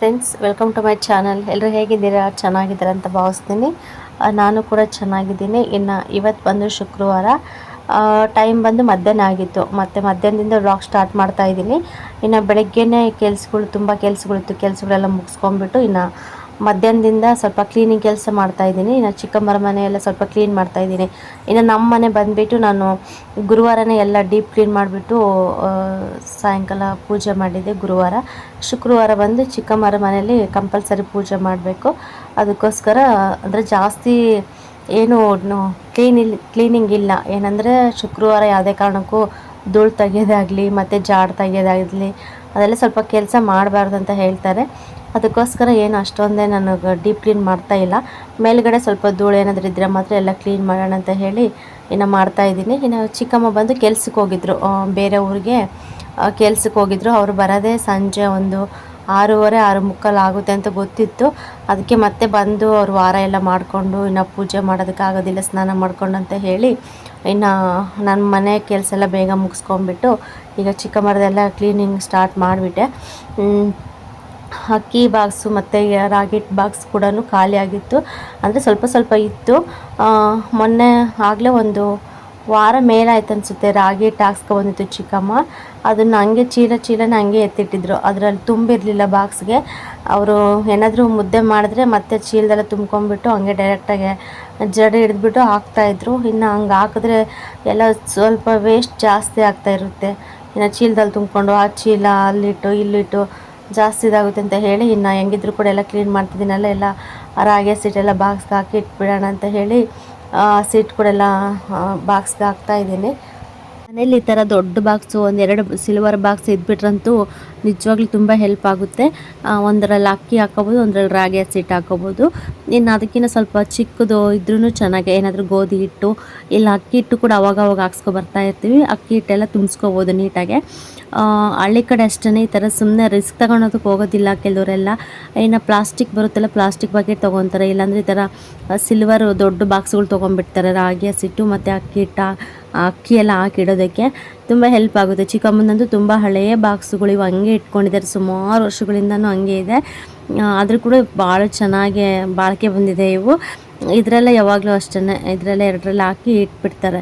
Friends welcome to my channel ಎಲ್ಲರೂ ಹೇಗಿದ್ದೀರಾ? ಚೆನ್ನಾಗಿದ್ದೀರಾ ಅಂತ ಭಾವಿಸ್ತೀನಿ. ನಾನು ಕೂಡ ಚೆನ್ನಾಗಿದ್ದೀನಿ. ಇನ್ನು ಇವತ್ತು ಬಂದು ಶುಕ್ರವಾರ ಟೈಮ್ ಬಂದು ಮಧ್ಯಾಹ್ನ ಆಗಿತ್ತು. ಮತ್ತು ಮಧ್ಯಾಹ್ನದಿಂದ ವ್ಲಾಗ್ ಸ್ಟಾರ್ಟ್ ಮಾಡ್ತಾ ಇದ್ದೀನಿ. ಇನ್ನು ಬೆಳಗ್ಗೆನೇ ಕೆಲಸಗಳು, ತುಂಬ ಕೆಲಸಗಳಿತ್ತು. ಕೆಲಸಗಳೆಲ್ಲ ಮುಗಿಸ್ಕೊಂಡ್ಬಿಟ್ಟು ಇನ್ನು ಮಧ್ಯಾಹ್ನದಿಂದ ಸ್ವಲ್ಪ ಕ್ಲೀನಿಂಗ್ ಕೆಲಸ ಮಾಡ್ತಾ ಇದ್ದೀನಿ. ಇನ್ನು ಚಿಕ್ಕಮ್ಮರ ಮನೆ ಎಲ್ಲ ಸ್ವಲ್ಪ ಕ್ಲೀನ್ ಮಾಡ್ತಾ ಇದ್ದೀನಿ. ಇನ್ನು ನಮ್ಮ ಮನೆ ಬಂದುಬಿಟ್ಟು ನಾನು ಗುರುವಾರನೇ ಎಲ್ಲ ಡೀಪ್ ಕ್ಲೀನ್ ಮಾಡಿಬಿಟ್ಟು ಸಾಯಂಕಾಲ ಪೂಜೆ ಮಾಡಿದ್ದೆ ಗುರುವಾರ. ಶುಕ್ರವಾರ ಬಂದು ಚಿಕ್ಕಮ್ಮರ ಮನೆಯಲ್ಲಿ ಕಂಪಲ್ಸರಿ ಪೂಜೆ ಮಾಡಬೇಕು. ಅದಕ್ಕೋಸ್ಕರ ಅಂದರೆ ಜಾಸ್ತಿ ಏನು ಕ್ಲೀನ್ ಕ್ಲೀನಿಂಗ್ ಇಲ್ಲ. ಏನಂದರೆ ಶುಕ್ರವಾರ ಯಾವುದೇ ಕಾರಣಕ್ಕೂ ಧೂಳು ತೆಗೆಯೋದಾಗಲಿ, ಮತ್ತು ಜಾಡ್ ತೆಗೆಯೋದಾಗಲಿ, ಅದೆಲ್ಲ ಸ್ವಲ್ಪ ಕೆಲಸ ಮಾಡಬಾರ್ದು ಅಂತ ಹೇಳ್ತಾರೆ. ಅದಕ್ಕೋಸ್ಕರ ಏನು ಅಷ್ಟೊಂದೇ ನಾನು ಡೀಪ್ ಕ್ಲೀನ್ ಮಾಡ್ತಾ ಇಲ್ಲ. ಮೇಲ್ಗಡೆ ಸ್ವಲ್ಪ ಧೂಳು ಏನಾದರೂ ಇದ್ದರೆ ಮಾತ್ರ ಎಲ್ಲ ಕ್ಲೀನ್ ಮಾಡೋಣ ಅಂತ ಹೇಳಿ ಇನ್ನು ಮಾಡ್ತಾಯಿದ್ದೀನಿ ಇನ್ನು ಚಿಕ್ಕಮ್ಮ ಬಂದು ಕೆಲ್ಸಕ್ಕೆ ಹೋಗಿದ್ರು. ಬೇರೆ ಊರಿಗೆ ಕೆಲ್ಸಕ್ಕೆ ಹೋಗಿದ್ರು. ಅವರು ಬರೋದೇ ಸಂಜೆ ಒಂದು ಆರೂವರೆ, ಆರು ಮುಕ್ಕಾಲು ಆಗುತ್ತೆ ಅಂತ ಗೊತ್ತಿತ್ತು. ಅದಕ್ಕೆ ಮತ್ತೆ ಬಂದು ಅವರು ವಾರ ಎಲ್ಲ ಮಾಡಿಕೊಂಡು ಇನ್ನು ಪೂಜೆ ಮಾಡೋದಕ್ಕಾಗೋದಿಲ್ಲ ಸ್ನಾನ ಮಾಡ್ಕೊಂಡು ಅಂತ ಹೇಳಿ ಇನ್ನು ನನ್ನ ಮನೆ ಕೆಲಸ ಎಲ್ಲ ಬೇಗ ಮುಗಿಸ್ಕೊಂಬಿಟ್ಟು ಈಗ ಚಿಕ್ಕಮ್ಮರದೆಲ್ಲ ಕ್ಲೀನಿಂಗ್ ಸ್ಟಾರ್ಟ್ ಮಾಡಿಬಿಟ್ಟೆ. ಅಕ್ಕಿ ಬಾಕ್ಸು ಮತ್ತು ರಾಗಿ ಬಾಕ್ಸ್ ಕೂಡ ಖಾಲಿಯಾಗಿತ್ತು ಅಂದರೆ ಸ್ವಲ್ಪ ಸ್ವಲ್ಪ ಇತ್ತು. ಮೊನ್ನೆ ಆಗಲೇ ಒಂದು ವಾರ ಮೇಲಾಯ್ತು ಅನಿಸುತ್ತೆ ರಾಗಿ ಹಿಟ್ಟು ಹಾಕ್ಸ್ಕೊಬಂದಿತ್ತು ಚಿಕ್ಕಮ್ಮ. ಅದನ್ನು ಹಂಗೆ ಚೀಲ ಚೀಲನ ಹಂಗೆ ಎತ್ತಿಟ್ಟಿದ್ರು. ಅದರಲ್ಲಿ ತುಂಬಿರಲಿಲ್ಲ ಬಾಕ್ಸ್ಗೆ. ಅವರು ಏನಾದರೂ ಮುದ್ದೆ ಮಾಡಿದ್ರೆ ಮತ್ತೆ ಚೀಲದೆಲ್ಲ ತುಂಬ್ಕೊಂಡ್ಬಿಟ್ಟು ಹಂಗೆ ಡೈರೆಕ್ಟಾಗಿ ಜಡೆ ಹಿಡಿದ್ಬಿಟ್ಟು ಹಾಕ್ತಾಯಿದ್ರು ಇನ್ನು ಹಂಗೆ ಹಾಕಿದ್ರೆ ಎಲ್ಲ ಸ್ವಲ್ಪ ವೇಸ್ಟ್ ಜಾಸ್ತಿ ಆಗ್ತಾ ಇರುತ್ತೆ. ಇನ್ನು ಚೀಲದಲ್ಲಿ ತುಂಬಿಕೊಂಡು ಆ ಚೀಲ ಅಲ್ಲಿಟ್ಟು ಇಲ್ಲಿಟ್ಟು ಜಾಸ್ತಿ ಇದಾಗುತ್ತೆ ಅಂತ ಹೇಳಿ, ಇನ್ನು ಹೆಂಗಿದ್ರು ಕೂಡ ಎಲ್ಲ ಕ್ಲೀನ್ ಮಾಡ್ತಿದ್ದೀನಲ್ಲ, ಎಲ್ಲ ರಾಗಿ ಸೀಟೆಲ್ಲ ಬಾಕ್ಸ್ಗೆ ಹಾಕಿ ಇಟ್ಬಿಡೋಣ ಅಂತ ಹೇಳಿ ಸೀಟ್ ಕೂಡ ಎಲ್ಲ ಬಾಕ್ಸ್ಗೆ ಹಾಕ್ತಾ ಇದ್ದೀನಿ. ಮನೇಲಿ ಈ ಥರ ದೊಡ್ಡ ಬಾಕ್ಸು ಒಂದೆರಡು ಸಿಲ್ವರ್ ಬಾಕ್ಸ್ ಇದ್ಬಿಟ್ರಂತೂ ನಿಜವಾಗ್ಲೂ ತುಂಬ ಹೆಲ್ಪ್ ಆಗುತ್ತೆ. ಒಂದರಲ್ಲಿ ಅಕ್ಕಿ ಹಾಕೋಬೋದು ಒಂದರಲ್ಲಿ ರಾಗಿ ಹಸಿಟ್ಟು ಹಾಕೋಬೋದು ಇನ್ನು ಅದಕ್ಕಿಂತ ಸ್ವಲ್ಪ ಚಿಕ್ಕದು ಇದ್ರೂ ಚೆನ್ನಾಗಿ ಏನಾದರೂ ಗೋಧಿ ಹಿಟ್ಟು, ಇಲ್ಲ ಅಕ್ಕಿ ಹಿಟ್ಟು ಕೂಡ ಅವಾಗ ಅವಾಗ ಹಾಕ್ಸ್ಕೊ ಬರ್ತಾ ಇರ್ತೀವಿ. ಅಕ್ಕಿ ಹಿಟ್ಟೆಲ್ಲ ತುಂಬಿಸ್ಕೋಬೋದು ನೀಟಾಗೆ. ಹಳ್ಳಿ ಕಡೆ ಅಷ್ಟೇ ಈ ಥರ ಸುಮ್ಮನೆ ರಿಸ್ಕ್ ತಗೊಳೋದಕ್ಕೆ ಹೋಗೋದಿಲ್ಲ ಕೆಲವರೆಲ್ಲ. ಇನ್ನು ಪ್ಲಾಸ್ಟಿಕ್ ಬರುತ್ತಲ್ಲ ಪ್ಲಾಸ್ಟಿಕ್ ಬಕೆಟ್ ತೊಗೊತಾರೆ ಇಲ್ಲಾಂದರೆ ಈ ಥರ ಸಿಲ್ವರ್ ದೊಡ್ಡ ಬಾಕ್ಸ್ಗಳು ತೊಗೊಂಡ್ಬಿಡ್ತಾರೆ. ರಾಗಿ ಹಸಿಟ್ಟು ಮತ್ತು ಅಕ್ಕಿ ಹಿಟ್ಟು ಅಕ್ಕಿ ಎಲ್ಲ ಹಾಕಿಡೋದಕ್ಕೆ ತುಂಬ ಹೆಲ್ಪ್ ಆಗುತ್ತೆ. ಚಿಕ್ಕಮ್ಮನಂತೂ ತುಂಬ ಹಳೆಯ ಬಾಕ್ಸುಗಳು ಇವು ಹಂಗೆ ಇಟ್ಕೊಂಡಿದ್ದಾರೆ. ಸುಮಾರು ವರ್ಷಗಳಿಂದನೂ ಹಂಗೆ ಇದೆ. ಆದರೂ ಕೂಡ ಭಾಳ ಚೆನ್ನಾಗಿ ಬಾಳಿಕೆ ಬಂದಿದೆ ಇವು. ಇದರಲ್ಲೇ ಯಾವಾಗಲೂ ಅಷ್ಟೇ ಇದರಲ್ಲೇ ಎರಡರಲ್ಲಿ ಹಾಕಿ ಇಟ್ಬಿಡ್ತಾರೆ.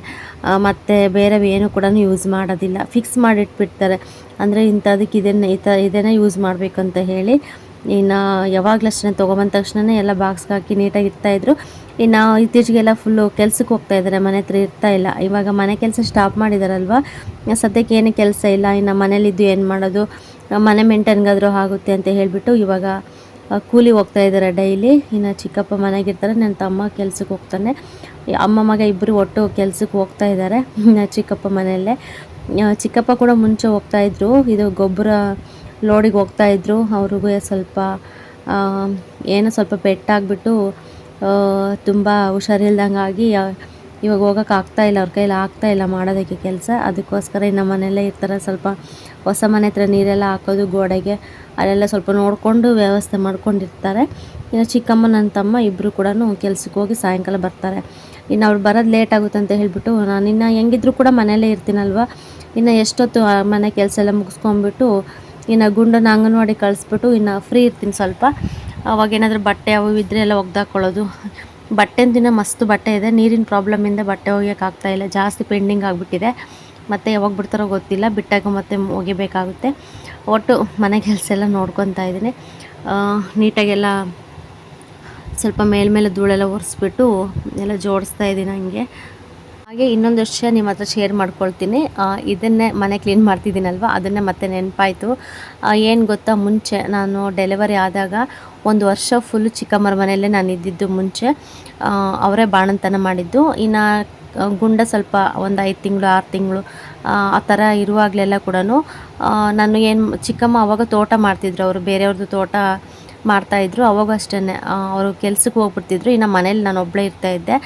ಮತ್ತು ಬೇರೆ ಏನು ಕೂಡ ಯೂಸ್ ಮಾಡೋದಿಲ್ಲ. ಫಿಕ್ಸ್ ಮಾಡಿ ಇಟ್ಬಿಡ್ತಾರೆ ಅಂದರೆ ಇಂಥದಕ್ಕೆ ಇದನ್ನು, ಈ ಥರ ಇದನ್ನೇ ಯೂಸ್ ಮಾಡಬೇಕು ಅಂತ ಹೇಳಿ ಇನ್ನು ಯಾವಾಗಲೂ ಅಷ್ಟೇ ತೊಗೊಬಂದ ತಕ್ಷಣ ಎಲ್ಲ ಬಾಕ್ಸ್ಗೆ ಹಾಕಿ ನೀಟಾಗಿ ಇರ್ತಾಯಿದ್ರು ಇನ್ನು ಇತ್ತೀಚೆಗೆಲ್ಲ ಫುಲ್ಲು ಕೆಲ್ಸಕ್ಕೆ ಹೋಗ್ತಾ ಇದ್ದಾರೆ ಮನೆ ಹತ್ರ ಇರ್ತಾ ಇಲ್ಲ. ಇವಾಗ ಮನೆ ಕೆಲಸ ಸ್ಟಾಪ್ ಮಾಡಿದಾರಲ್ವ? ಸದ್ಯಕ್ಕೆ ಏನು ಕೆಲಸ ಇಲ್ಲ. ಇನ್ನು ಮನೇಲಿದ್ದು ಏನು ಮಾಡೋದು? ಮನೆ ಮೇಂಟೈನ್ಗಾದರೂ ಆಗುತ್ತೆ ಅಂತ ಹೇಳಿಬಿಟ್ಟು ಇವಾಗ ಕೂಲಿ ಹೋಗ್ತಾ ಇದ್ದಾರೆ ಡೈಲಿ ಇನ್ನು ಚಿಕ್ಕಪ್ಪ ಮನೆಗಿರ್ತಾರೆ ನನ್ನ ತಮ್ಮ ಕೆಲ್ಸಕ್ಕೆ ಹೋಗ್ತಾನೆ. ಅಮ್ಮ ಮಗ ಇಬ್ಬರು ಒಟ್ಟು ಕೆಲ್ಸಕ್ಕೆ ಹೋಗ್ತಾ ಇದ್ದಾರೆ ಚಿಕ್ಕಪ್ಪ ಮನೆಯಲ್ಲೇ. ಚಿಕ್ಕಪ್ಪ ಕೂಡ ಮುಂಚೆ ಹೋಗ್ತಾ ಇದ್ರು. ಇದು ಗೊಬ್ಬರ ಲೋಡಿಗೆ ಹೋಗ್ತಾ ಇದ್ರು. ಅವ್ರಿಗೂ ಸ್ವಲ್ಪ ಏನೋ ಸ್ವಲ್ಪ ಪೆಟ್ಟಾಗ್ಬಿಟ್ಟು ತುಂಬ ಹುಷಾರಿಲ್ದಂಗೆ ಆಗಿ ಇವಾಗ ಹೋಗೋಕೆ ಆಗ್ತಾಯಿಲ್ಲ ಅವ್ರ ಕೈಲಿ ಆಗ್ತಾ ಇಲ್ಲ ಮಾಡೋದಕ್ಕೆ ಕೆಲಸ. ಅದಕ್ಕೋಸ್ಕರ ಇನ್ನು ಮನೆಯಲ್ಲೇ ಇರ್ತಾರೆ. ಸ್ವಲ್ಪ ಹೊಸ ಮನೆ ಹತ್ರ ನೀರೆಲ್ಲ ಹಾಕೋದು, ಗೋಡೆಗೆ, ಅಲ್ಲೆಲ್ಲ ಸ್ವಲ್ಪ ನೋಡಿಕೊಂಡು ವ್ಯವಸ್ಥೆ ಮಾಡ್ಕೊಂಡಿರ್ತಾರೆ. ಇನ್ನು ಚಿಕ್ಕಮ್ಮ ನನ್ನ ತಮ್ಮ ಇಬ್ಬರು ಕೂಡ ಕೆಲ್ಸಕ್ಕೆ ಹೋಗಿ ಸಾಯಂಕಾಲ ಬರ್ತಾರೆ. ಇನ್ನು ಅವ್ರು ಬರೋದು ಲೇಟ್ ಆಗುತ್ತೆ ಅಂತ ಹೇಳಿಬಿಟ್ಟು, ನಾನು ಇನ್ನು ಹೆಂಗಿದ್ರು ಕೂಡ ಮನೆಯಲ್ಲೇ ಇರ್ತೀನಲ್ವ? ಇನ್ನು ಎಷ್ಟೊತ್ತು ಮನೆ ಕೆಲಸ ಎಲ್ಲ ಮುಗಿಸ್ಕೊಂಡ್ಬಿಟ್ಟು ಇನ್ನು ಗುಂಡನ ಅಂಗನವಾಡಿ ಕಳಿಸ್ಬಿಟ್ಟು ಇನ್ನು ಫ್ರೀ ಇರ್ತೀನಿ ಸ್ವಲ್ಪ. ಅವಾಗ ಏನಾದರೂ ಬಟ್ಟೆ ಅವು ಇದ್ದರೆ ಎಲ್ಲ ಒಗ್ದಾಕೊಳ್ಳೋದು. ಬಟ್ಟೆ ದಿನ ಮಸ್ತ್ ಬಟ್ಟೆ ಇದೆ. ನೀರಿನ ಪ್ರಾಬ್ಲಮಿಂದ ಬಟ್ಟೆ ಒಗೆಯೋಕ್ಕಾಗ್ತಾ ಇಲ್ಲ. ಜಾಸ್ತಿ ಪೆಂಡಿಂಗ್ ಆಗಿಬಿಟ್ಟಿದೆ. ಮತ್ತು ಯಾವಾಗ ಬಿಡ್ತಾರೋ ಗೊತ್ತಿಲ್ಲ. ಬಿಟ್ಟಾಗ ಮತ್ತೆ ಒಗಿಬೇಕಾಗುತ್ತೆ. ಒಟ್ಟು ಮನೆ ಕೆಲಸ ಎಲ್ಲ ನೋಡ್ಕೊತಾ ಇದ್ದೀನಿ. ನೀಟಾಗೆಲ್ಲ ಸ್ವಲ್ಪ ಮೇಲ್ಮೇಲೆ ಧೂಳೆಲ್ಲ ಒರೆಸ್ಬಿಟ್ಟು ಎಲ್ಲ ಜೋಡಿಸ್ತಾ ಇದ್ದೀನಿ ಹಂಗೆ. ಹಾಗೆ ಇನ್ನೊಂದು ವಿಷಯ ನಿಮ್ಮ ಹತ್ರ ಶೇರ್ ಮಾಡ್ಕೊಳ್ತೀನಿ. ಇದನ್ನೇ ಮನೆ ಕ್ಲೀನ್ ಮಾಡ್ತಿದ್ದೀನಲ್ವ? ಅದನ್ನೇ ಮತ್ತೆ ನೆನಪಾಯಿತು. ಏನು ಗೊತ್ತಾ? ಮುಂಚೆ ನಾನು ಡೆಲಿವರಿ ಆದಾಗ ಒಂದು ವರ್ಷ ಫುಲ್ಲು ಚಿಕ್ಕಮ್ಮರ ಮನೆಯಲ್ಲೇ ನಾನು ಇದ್ದಿದ್ದು ಮುಂಚೆ. ಅವರೇ ಬಾಣಂತನ ಮಾಡಿದ್ದು. ಇನ್ನು ಗುಂಡ ಸ್ವಲ್ಪ ಒಂದು ಐದು ತಿಂಗಳು, ಆರು ತಿಂಗಳು, ಆ ಥರ ಇರುವಾಗಲೆಲ್ಲ ಕೂಡ ನಾನು ಏನು ಚಿಕ್ಕಮ್ಮ ಅವಾಗ ತೋಟ ಮಾಡ್ತಿದ್ರು. ಅವರು ಬೇರೆಯವ್ರದ್ದು ತೋಟ ಮಾಡ್ತಾಯಿದ್ರು ಅವಾಗ ಅಷ್ಟೇ ಅವರು ಕೆಲ್ಸಕ್ಕೆ ಹೋಗ್ಬಿಡ್ತಿದ್ರು. ಇನ್ನು ಮನೇಲಿ ನಾನು ಒಬ್ಬಳೇ ಇರ್ತಾ ಇದ್ದೆ.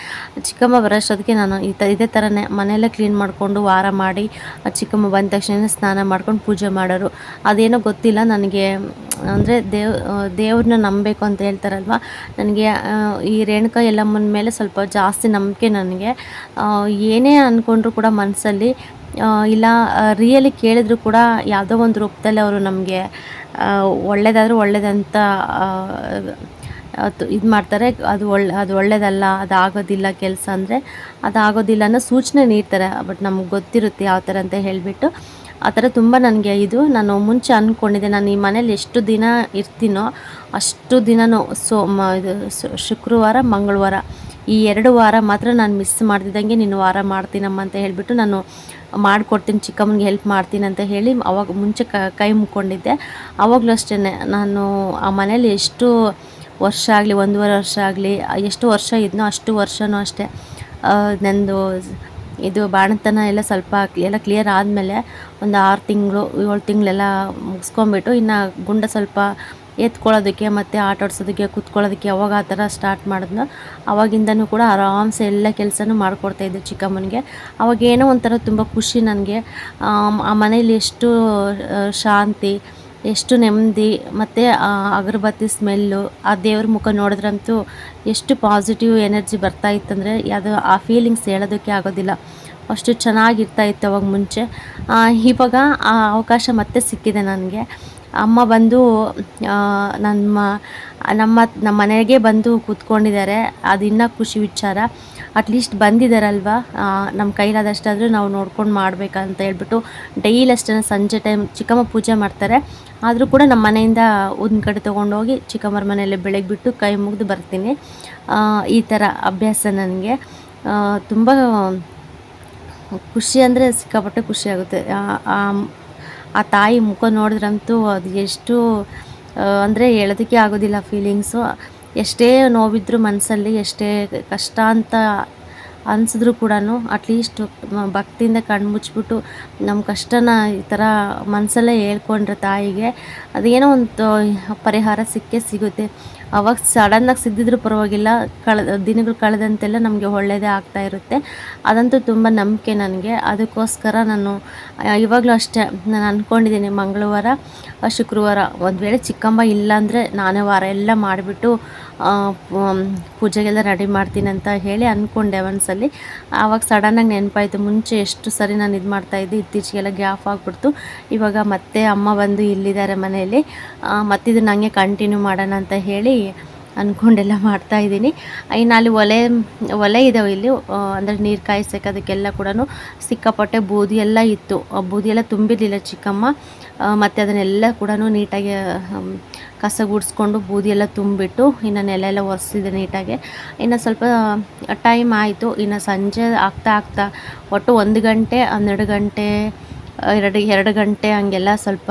ಚಿಕ್ಕಮ್ಮ ಬರೋಷ್ಟೊತ್ತಿಗೆ ನಾನು ಈ ತ, ಇದೇ ಥರನೇ ಮನೆಯಲ್ಲೇ ಕ್ಲೀನ್ ಮಾಡಿಕೊಂಡು ವಾರ ಮಾಡಿ ಚಿಕ್ಕಮ್ಮ ಬಂದ ತಕ್ಷಣ ಸ್ನಾನ ಮಾಡ್ಕೊಂಡು ಪೂಜೆ ಮಾಡೋರು. ಅದೇನೋ ಗೊತ್ತಿಲ್ಲ ನನಗೆ. ಅಂದರೆ ದೇವ್ ದೇವ್ರನ್ನ ನಂಬಬೇಕು ಅಂತ ಹೇಳ್ತಾರಲ್ವ? ನನಗೆ ಈ ರೇಣುಕಾ ಎಲ್ಲಮ್ಮನ ಮೇಲೆ ಸ್ವಲ್ಪ ಜಾಸ್ತಿ ನಂಬಿಕೆ ನನಗೆ. ಏನೇ ಅಂದ್ಕೊಂಡ್ರು ಕೂಡ ಮನಸ್ಸಲ್ಲಿ ಇಲ್ಲ ರಿಯಲಿ ಕೇಳಿದ್ರು ಕೂಡ ಯಾವುದೋ ಒಂದು ರೂಪದಲ್ಲಿ ಅವರು ನಮಗೆ ಒಳ್ಳೇದಾದರೂ ಒಳ್ಳೆಯದಂತ ಇದು ಮಾಡ್ತಾರೆ. ಅದು ಒಳ್ಳೆ ಅದು ಒಳ್ಳೆಯದಲ್ಲ ಅದು ಆಗೋದಿಲ್ಲ ಕೆಲಸ ಅಂದರೆ ಅದು ಆಗೋದಿಲ್ಲ ಅನ್ನೋ ಸೂಚನೆ ನೀಡ್ತಾರೆ. ಬಟ್ ನಮ್ಗೆ ಗೊತ್ತಿರುತ್ತೆ ಯಾವ ಥರ ಅಂತ ಹೇಳಿಬಿಟ್ಟು. ಆ ಥರ ತುಂಬ ನನಗೆ ಇದು. ನಾನು ಮುಂಚೆ ಅಂದ್ಕೊಂಡಿದ್ದೆ ನಾನು ಈ ಮನೇಲಿ ಎಷ್ಟು ದಿನ ಇರ್ತೀನೋ ಅಷ್ಟು ದಿನನೂ ಸೋ ಇದು ಶುಕ್ರವಾರ, ಮಂಗಳವಾರ ಈ ಎರಡು ವಾರ ಮಾತ್ರ ನಾನು ಮಿಸ್ ಮಾಡ್ತಿದ್ದಂಗೆ, ನೀನು ವಾರ ಮಾಡ್ತೀನಮ್ಮ ಅಂತ ಹೇಳಿಬಿಟ್ಟು ನಾನು ಮಾಡಿಕೊಡ್ತೀನಿ, ಚಿಕ್ಕಮ್ಮನಿಗೆ ಹೆಲ್ಪ್ ಮಾಡ್ತೀನಿ ಅಂತ ಹೇಳಿ ಅವಾಗ ಮುಂಚೆ ಕೈ ಮುಕ್ಕೊಂಡಿದ್ದೆ. ಆವಾಗಲೂ ಅಷ್ಟೇ ನಾನು ಆ ಮನೇಲಿ ಎಷ್ಟು ವರ್ಷ ಆಗಲಿ, ಒಂದೂವರೆ ವರ್ಷ ಆಗಲಿ, ಎಷ್ಟು ವರ್ಷ ಇದ್ನೋ ಅಷ್ಟು ವರ್ಷವೂ ಅಷ್ಟೇ. ನಂದು ಇದು ಬಾಣತನ ಎಲ್ಲ ಸ್ವಲ್ಪ ಎಲ್ಲ ಕ್ಲಿಯರ್ ಆದಮೇಲೆ ಒಂದು ಆರು ತಿಂಗಳು, ಏಳು ತಿಂಗಳೆಲ್ಲ ಮುಗಿಸ್ಕೊಂಬಿಟ್ಟು ಇನ್ನು ಗುಂಡ ಸ್ವಲ್ಪ ಎತ್ಕೊಳ್ಳೋದಕ್ಕೆ ಮತ್ತು ಆಟ ಆಡ್ಸೋದಕ್ಕೆ, ಕೂತ್ಕೊಳ್ಳೋದಕ್ಕೆ ಯಾವಾಗ ಆ ಥರ ಸ್ಟಾರ್ಟ್ ಮಾಡಿದ್ನೋ ಅವಾಗಿಂದನೂ ಕೂಡ ಆರಾಮ್ಸೆ ಎಲ್ಲ ಕೆಲಸನೂ ಮಾಡಿಕೊಡ್ತಾಯಿದ್ದೆ ಚಿಕ್ಕಮ್ಮನಿಗೆ. ಅವಾಗ ಏನೋ ಒಂಥರ ತುಂಬ ಖುಷಿ ನನಗೆ. ಆ ಮನೇಲಿ ಎಷ್ಟು ಶಾಂತಿ, ಎಷ್ಟು ನೆಮ್ಮದಿ, ಮತ್ತು ಅಗರಬತ್ತಿ ಸ್ಮೆಲ್ಲು ಆ ದೇವ್ರ ಮುಖ ನೋಡಿದ್ರಂತೂ ಎಷ್ಟು ಪಾಸಿಟಿವ್ ಎನರ್ಜಿ ಬರ್ತಾ ಇತ್ತಂದರೆ ಅದು ಆ ಫೀಲಿಂಗ್ಸ್ ಹೇಳೋದಕ್ಕೆ ಆಗೋದಿಲ್ಲ. ಅಷ್ಟು ಚೆನ್ನಾಗಿರ್ತಾ ಇತ್ತು ಅವಾಗ ಮುಂಚೆ. ಇವಾಗ ಆ ಅವಕಾಶ ಮತ್ತೆ ಸಿಕ್ಕಿದೆ ನನಗೆ. ಅಮ್ಮ ಬಂದು ನಮ್ಮ ನಮ್ಮ ನಮ್ಮ ಮನೆಗೆ ಬಂದು ಕೂತ್ಕೊಂಡಿದ್ದಾರೆ. ಅದು ಇನ್ನೂ ಖುಷಿ ವಿಚಾರ. ಅಟ್ಲೀಸ್ಟ್ ಬಂದಿದ್ದಾರಲ್ವ? ನಮ್ಮ ಕೈಲಾದಷ್ಟಾದರೂ ನಾವು ನೋಡ್ಕೊಂಡು ಮಾಡಬೇಕಂತ ಹೇಳ್ಬಿಟ್ಟು ಡೈಲಿ ಅಷ್ಟೇ ಸಂಜೆ ಟೈಮ್ ಚಿಕ್ಕಮ್ಮ ಪೂಜೆ ಮಾಡ್ತಾರೆ. ಆದರೂ ಕೂಡ ನಮ್ಮ ಮನೆಯಿಂದ ಒಂದು ಕಡೆ ತೊಗೊಂಡೋಗಿ ಚಿಕ್ಕಮ್ಮರ ಮನೆಯಲ್ಲಿ ಬೆಳಗ್ಗೆ ಬಿಟ್ಟು ಕೈ ಮುಗಿದು ಬರ್ತೀನಿ. ಈ ಥರ ಅಭ್ಯಾಸ ನನಗೆ. ತುಂಬ ಖುಷಿ ಅಂದರೆ ಸಿಕ್ಕಾಪಟ್ಟೆ ಖುಷಿ ಆಗುತ್ತೆ. ಆ ತಾಯಿ ಮುಖ ನೋಡಿದ್ರಂತೂ ಅದು ಎಷ್ಟು ಅಂದರೆ ಹೇಳೋದಕ್ಕೆ ಆಗೋದಿಲ್ಲ ಫೀಲಿಂಗ್ಸು ಎಷ್ಟೇ ನೋವಿದ್ರು ಮನಸ್ಸಲ್ಲಿ ಎಷ್ಟೇ ಕಷ್ಟ ಅಂತ ಅನಿಸಿದ್ರು ಕೂಡ ಅಟ್ಲೀಸ್ಟ್ ಭಕ್ತಿಯಿಂದ ಕಣ್ಣು ಮುಚ್ಚಿಬಿಟ್ಟು ನಮ್ಮ ಕಷ್ಟನ ಈ ಥರ ಮನಸ್ಸಲ್ಲೇ ಹೇಳ್ಕೊಂಡ್ರೆ ತಾಯಿಗೆ, ಅದೇನೋ ಒಂದು ಪರಿಹಾರ ಸಿಕ್ಕೇ ಸಿಗುತ್ತೆ. ಅವಾಗ ಸಡನ್ನಾಗಿ ಸಿದ್ದಿದ್ರು ಪರವಾಗಿಲ್ಲ. ಕಳೆದ, ದಿನಗಳು ಕಳೆದಂತೆಲ್ಲ ನಮಗೆ ಒಳ್ಳೆಯದೇ ಆಗ್ತಾ ಇರುತ್ತೆ. ಅದಂತೂ ತುಂಬ ನಂಬಿಕೆ ನನಗೆ. ಅದಕ್ಕೋಸ್ಕರ ನಾನು ಇವಾಗಲೂ ಅಷ್ಟೇ ನಾನು ಅಂದ್ಕೊಂಡಿದ್ದೀನಿ ಮಂಗಳವಾರ, ಶುಕ್ರವಾರ ಒಂದು ವೇಳೆ ಚಿಕ್ಕಮ್ಮ ಇಲ್ಲಾಂದರೆ ನಾನೇ ವಾರ ಎಲ್ಲ ಮಾಡಿಬಿಟ್ಟು ಪೂಜೆಗೆಲ್ಲ ರೆಡಿ ಮಾಡ್ತೀನಿ ಅಂತ ಹೇಳಿ ಅಂದ್ಕೊಂಡೆ ಒಂದ್ಸಲಿ. ಆವಾಗ ಸಡನ್ನಾಗಿ ನೆನಪಾಯಿತು, ಮುಂಚೆ ಎಷ್ಟು ಸರಿ ನಾನು ಇದು ಮಾಡ್ತಾಯಿದ್ದೆ ಇತ್ತೀಚೆಗೆಲ್ಲ ಗ್ಯಾಪ್ ಆಗಿಬಿಡ್ತು. ಇವಾಗ ಮತ್ತೆ ಅಮ್ಮ ಬಂದು ಇಲ್ಲಿದ್ದಾರೆ ಮನೆಯಲ್ಲಿ. ಮತ್ತಿದು ನನಗೆ ಕಂಟಿನ್ಯೂ ಮಾಡೋಣ ಅಂತ ಹೇಳಿ ಅಂದ್ಕೊಂಡೆಲ್ಲ ಮಾಡ್ತಾಯಿದ್ದೀನಿ ಇನ್ನು ಅಲ್ಲಿ ಒಲೆ ಒಲೆ ಇದಾವೆ ಇಲ್ಲಿ ಅಂದರೆ ನೀರು ಕಾಯಿಸಕ್ಕೆ ಅದಕ್ಕೆಲ್ಲ ಕೂಡ ಸಿಕ್ಕಾಪಟ್ಟೆ ಬೂದಿ ಎಲ್ಲ ಇತ್ತು. ಬೂದಿ ಎಲ್ಲ ತುಂಬಿರಲಿಲ್ಲ ಚಿಕ್ಕಮ್ಮ. ಮತ್ತು ಅದನ್ನೆಲ್ಲ ಕೂಡ ನೀಟಾಗಿ ಕಸ ಗುಡಿಸ್ಕೊಂಡು ಬೂದಿ ಎಲ್ಲ ತುಂಬಿಟ್ಟು ಇನ್ನು ನೆಲ ಎಲ್ಲ ಒರೆಸಿದೆ ನೀಟಾಗಿ. ಇನ್ನು ಸ್ವಲ್ಪ ಟೈಮ್ ಆಯಿತು. ಇನ್ನು ಸಂಜೆ ಆಗ್ತಾ ಆಗ್ತಾ ಒಟ್ಟು ಒಂದು ಗಂಟೆ, ಹನ್ನೆರಡು ಗಂಟೆ, ಎರಡು ಎರಡು ಗಂಟೆ ಹಂಗೆಲ್ಲ ಸ್ವಲ್ಪ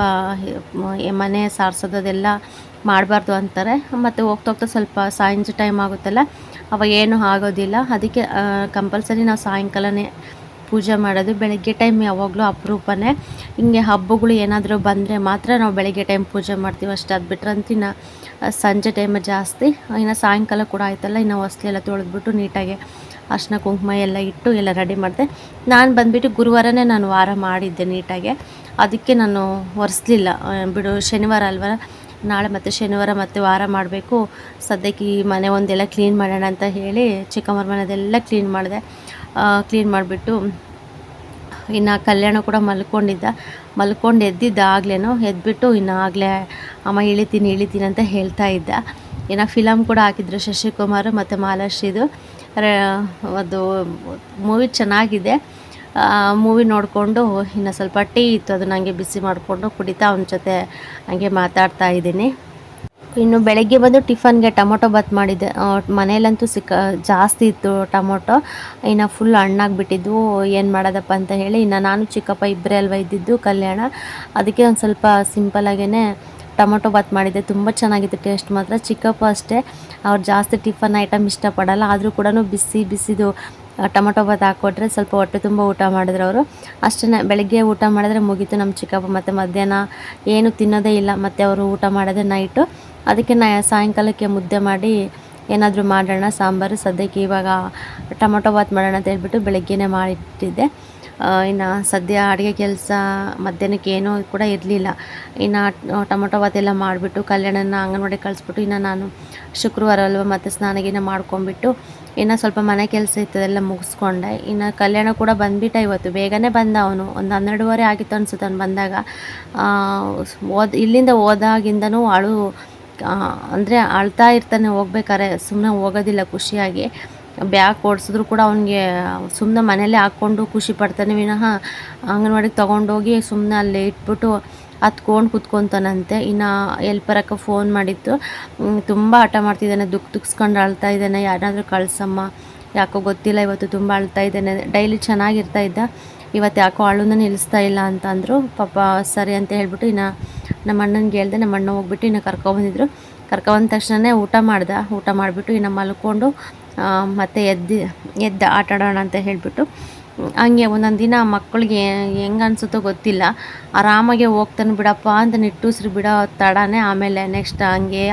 ಮನೆ ಸಾರಿಸೋದೆಲ್ಲ ಮಾಡಬಾರ್ದು ಅಂತಾರೆ. ಮತ್ತು ಹೋಗ್ತಾ ಹೋಗ್ತಾ ಸ್ವಲ್ಪ ಸಾಯಂಜ ಟೈಮ್ ಆಗುತ್ತಲ್ಲ ಅವಾಗ ಏನು ಆಗೋದಿಲ್ಲ. ಅದಕ್ಕೆ ಕಂಪಲ್ಸರಿ ನಾವು ಸಾಯಂಕಾಲನೇ ಪೂಜೆ ಮಾಡೋದು. ಬೆಳಗ್ಗೆ ಟೈಮ್ ಯಾವಾಗಲೂ ಅಪರೂಪನೇ. ಹಿಂಗೆ ಹಬ್ಬಗಳು ಏನಾದರೂ ಬಂದರೆ ಮಾತ್ರ ನಾವು ಬೆಳಗ್ಗೆ ಟೈಮ್ ಪೂಜೆ ಮಾಡ್ತೀವಿ. ಅಷ್ಟೇ, ಅದು ಬಿಟ್ರಂತ ಇನ್ನು ಸಂಜೆ ಟೈಮ್ ಜಾಸ್ತಿ. ಇನ್ನು ಸಾಯಂಕಾಲ ಕೂಡ ಆಯ್ತಲ್ಲ, ಇನ್ನು ಹೊಸ್ಲೆಲ್ಲ ತೊಳೆದ್ಬಿಟ್ಟು ನೀಟಾಗಿ ಅರ್ಶಿನ, ಕುಂಕುಮ ಎಲ್ಲ ಇಟ್ಟು ಎಲ್ಲ ರೆಡಿ ಮಾಡಿದೆ. ನಾನು ಬಂದುಬಿಟ್ಟು ಗುರುವಾರನೇ ನಾನು ವಾರ ಮಾಡಿದ್ದೆ ನೀಟಾಗೆ. ಅದಕ್ಕೆ ನಾನು ಒರೆಸ್ಲಿಲ್ಲ. ಬಿಡು, ಶನಿವಾರ, ಅಲ್ವ? ನಾಳೆ ಮತ್ತು ಶನಿವಾರ ಮತ್ತೆ ವಾರ ಮಾಡಬೇಕು. ಸದ್ಯಕ್ಕೆ ಈ ಮನೆ ಒಂದೆಲ್ಲ ಕ್ಲೀನ್ ಮಾಡೋಣ ಅಂತ ಹೇಳಿ ಚಿಕ್ಕಮ್ಮರ ಮನೆದೆಲ್ಲ ಕ್ಲೀನ್ ಮಾಡಿದೆ ಕ್ಲೀನ್ ಮಾಡಿಬಿಟ್ಟು ಇನ್ನು ಕಲ್ಯಾಣ ಕೂಡ ಮಲ್ಕೊಂಡಿದ್ದ. ಮಲ್ಕೊಂಡು ಎದ್ದಿದ್ದಾಗ್ಲೇನೋ ಎದ್ಬಿಟ್ಟು ಇನ್ನು ಆಗಲೇ ಅಮ್ಮ ಇಳಿತೀನಿ ಇಳಿತೀನಿ ಅಂತ ಹೇಳ್ತಾ ಇದ್ದ. ಇನ್ನು ಫಿಲಮ್ ಕೂಡ ಹಾಕಿದ್ರು ಶಶಿಕುಮಾರ್ ಮತ್ತು ಮಾಲಾಶ್ರೀದು. ಅದು ಮೂವಿ ಚೆನ್ನಾಗಿದೆ. ಮೂವಿ ನೋಡಿಕೊಂಡು ಇನ್ನು ಸ್ವಲ್ಪ ಟೀ ಇತ್ತು ಅದು ಹಂಗೆ ಬಿಸಿ ಮಾಡಿಕೊಂಡು ಕುಡಿತಾ ಅವನ ಜೊತೆ ಹಂಗೆ ಮಾತಾಡ್ತಾ ಇದ್ದೀನಿ. ಇನ್ನು ಬೆಳಗ್ಗೆ ಬಂದು ಟಿಫನ್ಗೆ ಟೊಮೊಟೊ ಬಾತ್ ಮಾಡಿದ್ದೆ. ಮನೇಲಂತೂ ಸಿಕ್ಕ, ಜಾಸ್ತಿ ಇತ್ತು ಟೊಮೊಟೊ. ಇನ್ನು ಫುಲ್ ಹಣ್ಣಾಗಿಬಿಟ್ಟಿದ್ದು ಏನು ಮಾಡೋದಪ್ಪ ಅಂತ ಹೇಳಿ, ಇನ್ನು ನಾನು ಚಿಕ್ಕಪ್ಪ ಇಬ್ಬರೇ ಅಲ್ವ ಇದ್ದಿದ್ದು ಕಲ್ಯಾಣ. ಅದಕ್ಕೆ ಒಂದು ಸ್ವಲ್ಪ ಸಿಂಪಲಾಗೇ ಟೊಮೊಟೊ ಬಾತ್ ಮಾಡಿದ್ದೆ. ತುಂಬ ಚೆನ್ನಾಗಿತ್ತು ಟೇಸ್ಟ್ ಮಾತ್ರ. ಚಿಕ್ಕಪ್ಪ ಅಷ್ಟೇ, ಅವ್ರು ಜಾಸ್ತಿ ಟಿಫನ್ ಐಟಮ್ ಇಷ್ಟಪಡಲ್ಲ. ಆದರೂ ಕೂಡ ಬಿಸಿ ಬಿಸಿದು ಟೊಮೊಟೊ ಬಾತ್ ಹಾಕ್ಕೊಟ್ರೆ ಸ್ವಲ್ಪ ಹೊಟ್ಟೆ ತುಂಬ ಊಟ ಮಾಡಿದ್ರು ಅವರು. ಅಷ್ಟೇ ಬೆಳಗ್ಗೆ ಊಟ ಮಾಡಿದ್ರೆ ಮುಗೀತು ನಮ್ಮ ಚಿಕ್ಕಪ್ಪ ಮತ್ತು ಮಧ್ಯಾಹ್ನ ಏನು ತಿನ್ನೋದೇ ಇಲ್ಲ, ಮತ್ತು ಅವರು ಊಟ ಮಾಡೋದೇ ನೈಟು ಅದಕ್ಕೆ ನಾ ಸಾಯಂಕಾಲಕ್ಕೆ ಮುದ್ದೆ ಮಾಡಿ ಏನಾದರೂ ಮಾಡೋಣ, ಸಾಂಬಾರು. ಸದ್ಯಕ್ಕೆ ಇವಾಗ ಟೊಮೊಟೊ ಬಾತ್ ಮಾಡೋಣ ಅಂತ ಹೇಳ್ಬಿಟ್ಟು ಬೆಳಗ್ಗೆನೇ ಮಾಡಿಟ್ಟಿದ್ದೆ. ಇನ್ನು ಸದ್ಯ ಅಡುಗೆ ಕೆಲಸ ಮಧ್ಯಾಹ್ನಕ್ಕೆ ಏನೂ ಕೂಡ ಇರಲಿಲ್ಲ. ಇನ್ನು ಟೊಮೊಟೊ ಬಾತ್ ಎಲ್ಲ ಮಾಡಿಬಿಟ್ಟು, ಕಲ್ಯಾಣನ ಅಂಗನವಾಡಿ ಕಳಿಸ್ಬಿಟ್ಟು, ಇನ್ನು ನಾನು ಶುಕ್ರವಾರ ಅಲ್ವ ಮತ್ತು ಸ್ನಾನಗಿನ ಮಾಡ್ಕೊಂಬಿಟ್ಟು ಇನ್ನು ಸ್ವಲ್ಪ ಮನೆ ಕೆಲಸ ಇತ್ತದೆಲ್ಲ ಮುಗಿಸ್ಕೊಂಡೆ. ಇನ್ನು ಕಲ್ಯಾಣ ಕೂಡ ಬಂದ್ಬಿಟ್ಟ ಇವತ್ತು. ಬೇಗನೆ ಬಂದ ಅವನು. ಒಂದು ಹನ್ನೆರಡುವರೆ ಆಗಿತ್ತು ಅನಿಸುತ್ತೆ ಅವ್ನು ಬಂದಾಗ. ಓದ್, ಇಲ್ಲಿಂದ ಹೋದಾಗಿಂದನೂ ಅಳು ಅಂದರೆ ಅಳ್ತಾ ಇರ್ತಾನೆ ಹೋಗ್ಬೇಕಾರೆ. ಸುಮ್ಮನೆ ಹೋಗೋದಿಲ್ಲ ಖುಷಿಯಾಗಿ. ಬ್ಯಾಗ್ ಓಡಿಸಿದ್ರು ಕೂಡ ಅವನಿಗೆ ಸುಮ್ಮನೆ ಮನೇಲೇ ಹಾಕ್ಕೊಂಡು ಖುಷಿ ಪಡ್ತಾನೆ. ವಿನಃ ಅಂಗನವಾಡಿಗೆ ತೊಗೊಂಡೋಗಿ ಸುಮ್ಮನೆ ಅಲ್ಲಿ ಇಟ್ಬಿಟ್ಟು ಹತ್ಕೊಂಡು ಕುತ್ಕೊತಾನಂತೆ. ಇನ್ನು ಎಲ್ಪರಕ್ಕೆ ಫೋನ್ ಮಾಡಿತ್ತು ತುಂಬ ಆಟ ಮಾಡ್ತಿದ್ದಾನೆ ದುಃಖ ದುಃಖಿಸ್ಕೊಂಡು ಅಳ್ತಾ ಇದ್ದಾನೆ. ಯಾರಾದರೂ ಕಳ್ಸಮ್ಮ. ಯಾಕೋ ಗೊತ್ತಿಲ್ಲ, ಇವತ್ತು ತುಂಬ ಅಳ್ತಾ ಇದ್ದಾನೆ. ಡೈಲಿ ಚೆನ್ನಾಗಿರ್ತಾ ಇದ್ದ. ಇವತ್ತು ಯಾಕೋ ಅಳುನ ನಿಲ್ಲಿಸ್ತಾ ಇಲ್ಲ ಅಂತ ಅಂದರು. ಪಾಪ ಸರಿ ಅಂತ ಹೇಳ್ಬಿಟ್ಟು ಇನ್ನು ನಮ್ಮ ಅಣ್ಣನಿಗೆ ಹೇಳ್ದೆ, ನಮ್ಮ ಅಣ್ಣ ಹೋಗ್ಬಿಟ್ಟು ಇನ್ನು ಕರ್ಕೊಬಂದಿದ್ರು ಕರ್ಕೊಬಂದ ತಕ್ಷಣವೇ ಊಟ ಮಾಡ್ದೆ. ಊಟ ಮಾಡಿಬಿಟ್ಟು ಇನ್ನು ಮಲ್ಕೊಂಡು ಮತ್ತೆ ಎದ್ದು ಎದ್ದು ಆಟ ಆಡೋಣ ಅಂತ ಹೇಳಿಬಿಟ್ಟು ಹಂಗೆ ಒಂದೊಂದು ದಿನ ಮಕ್ಕಳಿಗೆ ಹೆಂಗೆ ಅನಿಸುತ್ತೋ ಗೊತ್ತಿಲ್ಲ. ಆರಾಮಾಗೆ ಹೋಗ್ತಾನೆ ಬಿಡಪ್ಪ ಅಂತ ನಿಟ್ಟುಸ್ರು ಬಿಡೋ ತಡನೇ ಆಮೇಲೆ ನೆಕ್ಸ್ಟ್ ಹಂಗೆ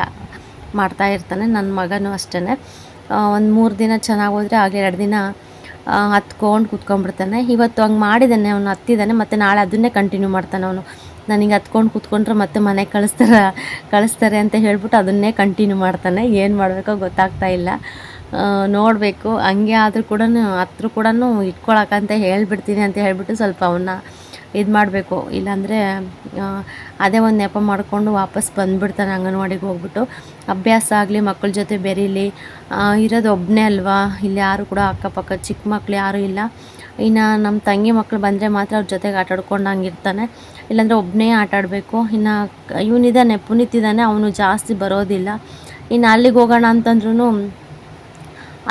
ಮಾಡ್ತಾ ಇರ್ತಾನೆ ನನ್ನ ಮಗನೂ ಅಷ್ಟೇ ಒಂದು ಮೂರು ದಿನ ಚೆನ್ನಾಗಿ ಹೋದರೆ ಆಗಲಿ ಎರಡು ದಿನ ಹತ್ಕೊಂಡು ಕೂತ್ಕೊಂಡ್ಬಿಡ್ತಾನೆ. ಇವತ್ತು ಹಂಗೆ ಮಾಡಿದ್ದಾನೆ ಅವನು ಹತ್ತಿದ್ದಾನೆ ಮತ್ತು ನಾಳೆ ಅದನ್ನೇ ಕಂಟಿನ್ಯೂ ಮಾಡ್ತಾನೆ ಅವನು. ನನಗೆ ಹತ್ಕೊಂಡು ಕೂತ್ಕೊಂಡ್ರೆ ಮತ್ತೆ ಮನೆಗೆ ಕಳಿಸ್ತಾರೆ ಕಳಿಸ್ತಾರೆ ಅಂತ ಹೇಳ್ಬಿಟ್ಟು ಅದನ್ನೇ ಕಂಟಿನ್ಯೂ ಮಾಡ್ತಾನೆ. ಏನು ಮಾಡಬೇಕೋ ಗೊತ್ತಾಗ್ತಾ ಇಲ್ಲ. ನೋಡಬೇಕು. ಹಂಗೆ ಆದರೂ ಕೂಡ ಹತ್ರ ಕೂಡ ಇಟ್ಕೊಳಕ್ಕಂತ ಹೇಳಿಬಿಡ್ತೀನಿ ಅಂತ ಹೇಳಿಬಿಟ್ಟು ಸ್ವಲ್ಪ ಅವನ್ನ ಇದು ಮಾಡಬೇಕು. ಇಲ್ಲಾಂದರೆ ಅದೇ ಒಂದು ನೆಪ ಮಾಡಿಕೊಂಡು ವಾಪಸ್ ಬಂದುಬಿಡ್ತಾನೆ ಅಂಗನವಾಡಿಗೆ ಹೋಗ್ಬಿಟ್ಟು. ಅಭ್ಯಾಸ ಆಗಲಿ, ಮಕ್ಕಳ ಜೊತೆ ಬೆರೀಲಿ. ಇರೋದು ಒಬ್ಬನೇ ಅಲ್ವಾ? ಇಲ್ಲಿ ಯಾರು ಕೂಡ ಅಕ್ಕಪಕ್ಕ ಚಿಕ್ಕ ಮಕ್ಕಳು ಯಾರೂ ಇಲ್ಲ. ಇನ್ನು ನಮ್ಮ ತಂಗಿ ಮಕ್ಕಳು ಬಂದರೆ ಮಾತ್ರ ಅವ್ರ ಜೊತೆಗೆ ಆಟ ಆಡ್ಕೊಂಡು ಹಂಗಿರ್ತಾನೆ ಇಲ್ಲಾಂದರೆ ಒಬ್ಬನೇ ಆಟ ಆಡಬೇಕು. ಇನ್ನು ಇವನಿದ್ದಾನೆ ಪುನೀತ್ ಇದ್ದಾನೆ ಅವನು ಜಾಸ್ತಿ ಬರೋದಿಲ್ಲ. ಇನ್ನು ಅಲ್ಲಿಗೆ ಹೋಗೋಣ ಅಂತಂದ್ರೂ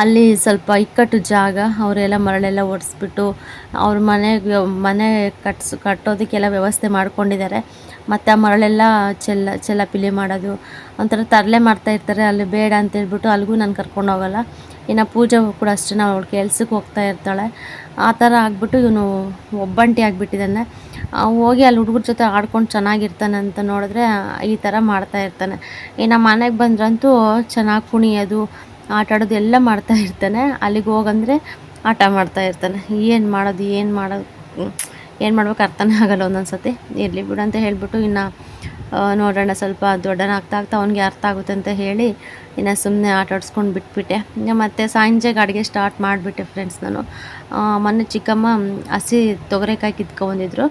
ಅಲ್ಲಿ ಸ್ವಲ್ಪ ಇಕ್ಕಟ್ಟು ಜಾಗ, ಅವರೆಲ್ಲ ಮರಳೆಲ್ಲ ಒಡೆಸ್ಬಿಟ್ಟು ಅವ್ರ ಮನೆಗೆ ಮನೆ ಕಟ್ಸ್, ಕಟ್ಟೋದಕ್ಕೆಲ್ಲ ವ್ಯವಸ್ಥೆ ಮಾಡ್ಕೊಂಡಿದ್ದಾರೆ. ಮತ್ತು ಆ ಮರಳೆಲ್ಲ ಚೆಲ್ಲ, ಚೆಲ್ಲಾಪಿಲ್ಲಿ ಮಾಡೋದು, ಒಂಥರ ತರಲೆ ಮಾಡ್ತಾ ಇರ್ತಾರೆ. ಅಲ್ಲಿ ಬೇಡ ಅಂತ ಹೇಳ್ಬಿಟ್ಟು ಅಲ್ಲಿಗೂ ನಾನು ಕರ್ಕೊಂಡು ಹೋಗಲ್ಲ. ಇನ್ನು ಪೂಜೆ ಕೂಡ ಅಷ್ಟೇ ಅವಳು ಕೆಲ್ಸಕ್ಕೆ ಹೋಗ್ತಾ ಇರ್ತಾಳೆ. ಆ ಥರ ಆಗ್ಬಿಟ್ಟು ಇವನು ಒಬ್ಬಂಟಿ ಆಗಿಬಿಟ್ಟಿದ್ದಾನೆ. ಹೋಗಿ ಅಲ್ಲಿ ಹುಡುಗರ ಜೊತೆ ಆಡ್ಕೊಂಡು ಚೆನ್ನಾಗಿರ್ತಾನೆ ಅಂತ ನೋಡಿದ್ರೆ ಈ ಥರ ಮಾಡ್ತಾ ಇರ್ತಾನೆ. ಇನ್ನು ಮನೆಗೆ ಬಂದ್ರಂತೂ ಚೆನ್ನಾಗಿ ಕುಣಿಯೋದು ಆಟ ಆಡೋದು ಎಲ್ಲ ಮಾಡ್ತಾ ಇರ್ತಾನೆ. ಅಲ್ಲಿಗೆ ಹೋಗಂದ್ರೆ ಆಟ ಮಾಡ್ತಾ ಇರ್ತಾನೆ. ಏನು ಮಾಡೋದು ಏನು ಮಾಡೋದು ಏನು ಮಾಡ್ಬೇಕು ಅರ್ಥನೇ ಆಗಲ್ಲ ಒಂದೊಂದು ಸತಿ ಇರಲಿ ಬಿಡು ಅಂತ ಹೇಳಿಬಿಟ್ಟು ಇನ್ನು ನೋಡೋಣ ಸ್ವಲ್ಪ ದೊಡ್ಡನಾಗ್ತಾ ಆಗ್ತಾ ಅವ್ನಿಗೆ ಅರ್ಥ ಆಗುತ್ತೆ ಅಂತ ಹೇಳಿ ಇನ್ನು ಸುಮ್ಮನೆ ಆಟ ಆಡಿಸ್ಕೊಂಡು ಬಿಟ್ಬಿಟ್ಟೆ. ಮತ್ತು ಸಂಜೆಗೆ ಅಡುಗೆ ಸ್ಟಾರ್ಟ್ ಮಾಡಿಬಿಟ್ಟೆ ಫ್ರೆಂಡ್ಸ್ ನಾನು. ಮೊನ್ನೆ ಚಿಕ್ಕಮ್ಮ ಹಸಿ ತೊಗರೆಕಾಯಿ ಕಿತ್ಕೊಂಡಿದ್ರು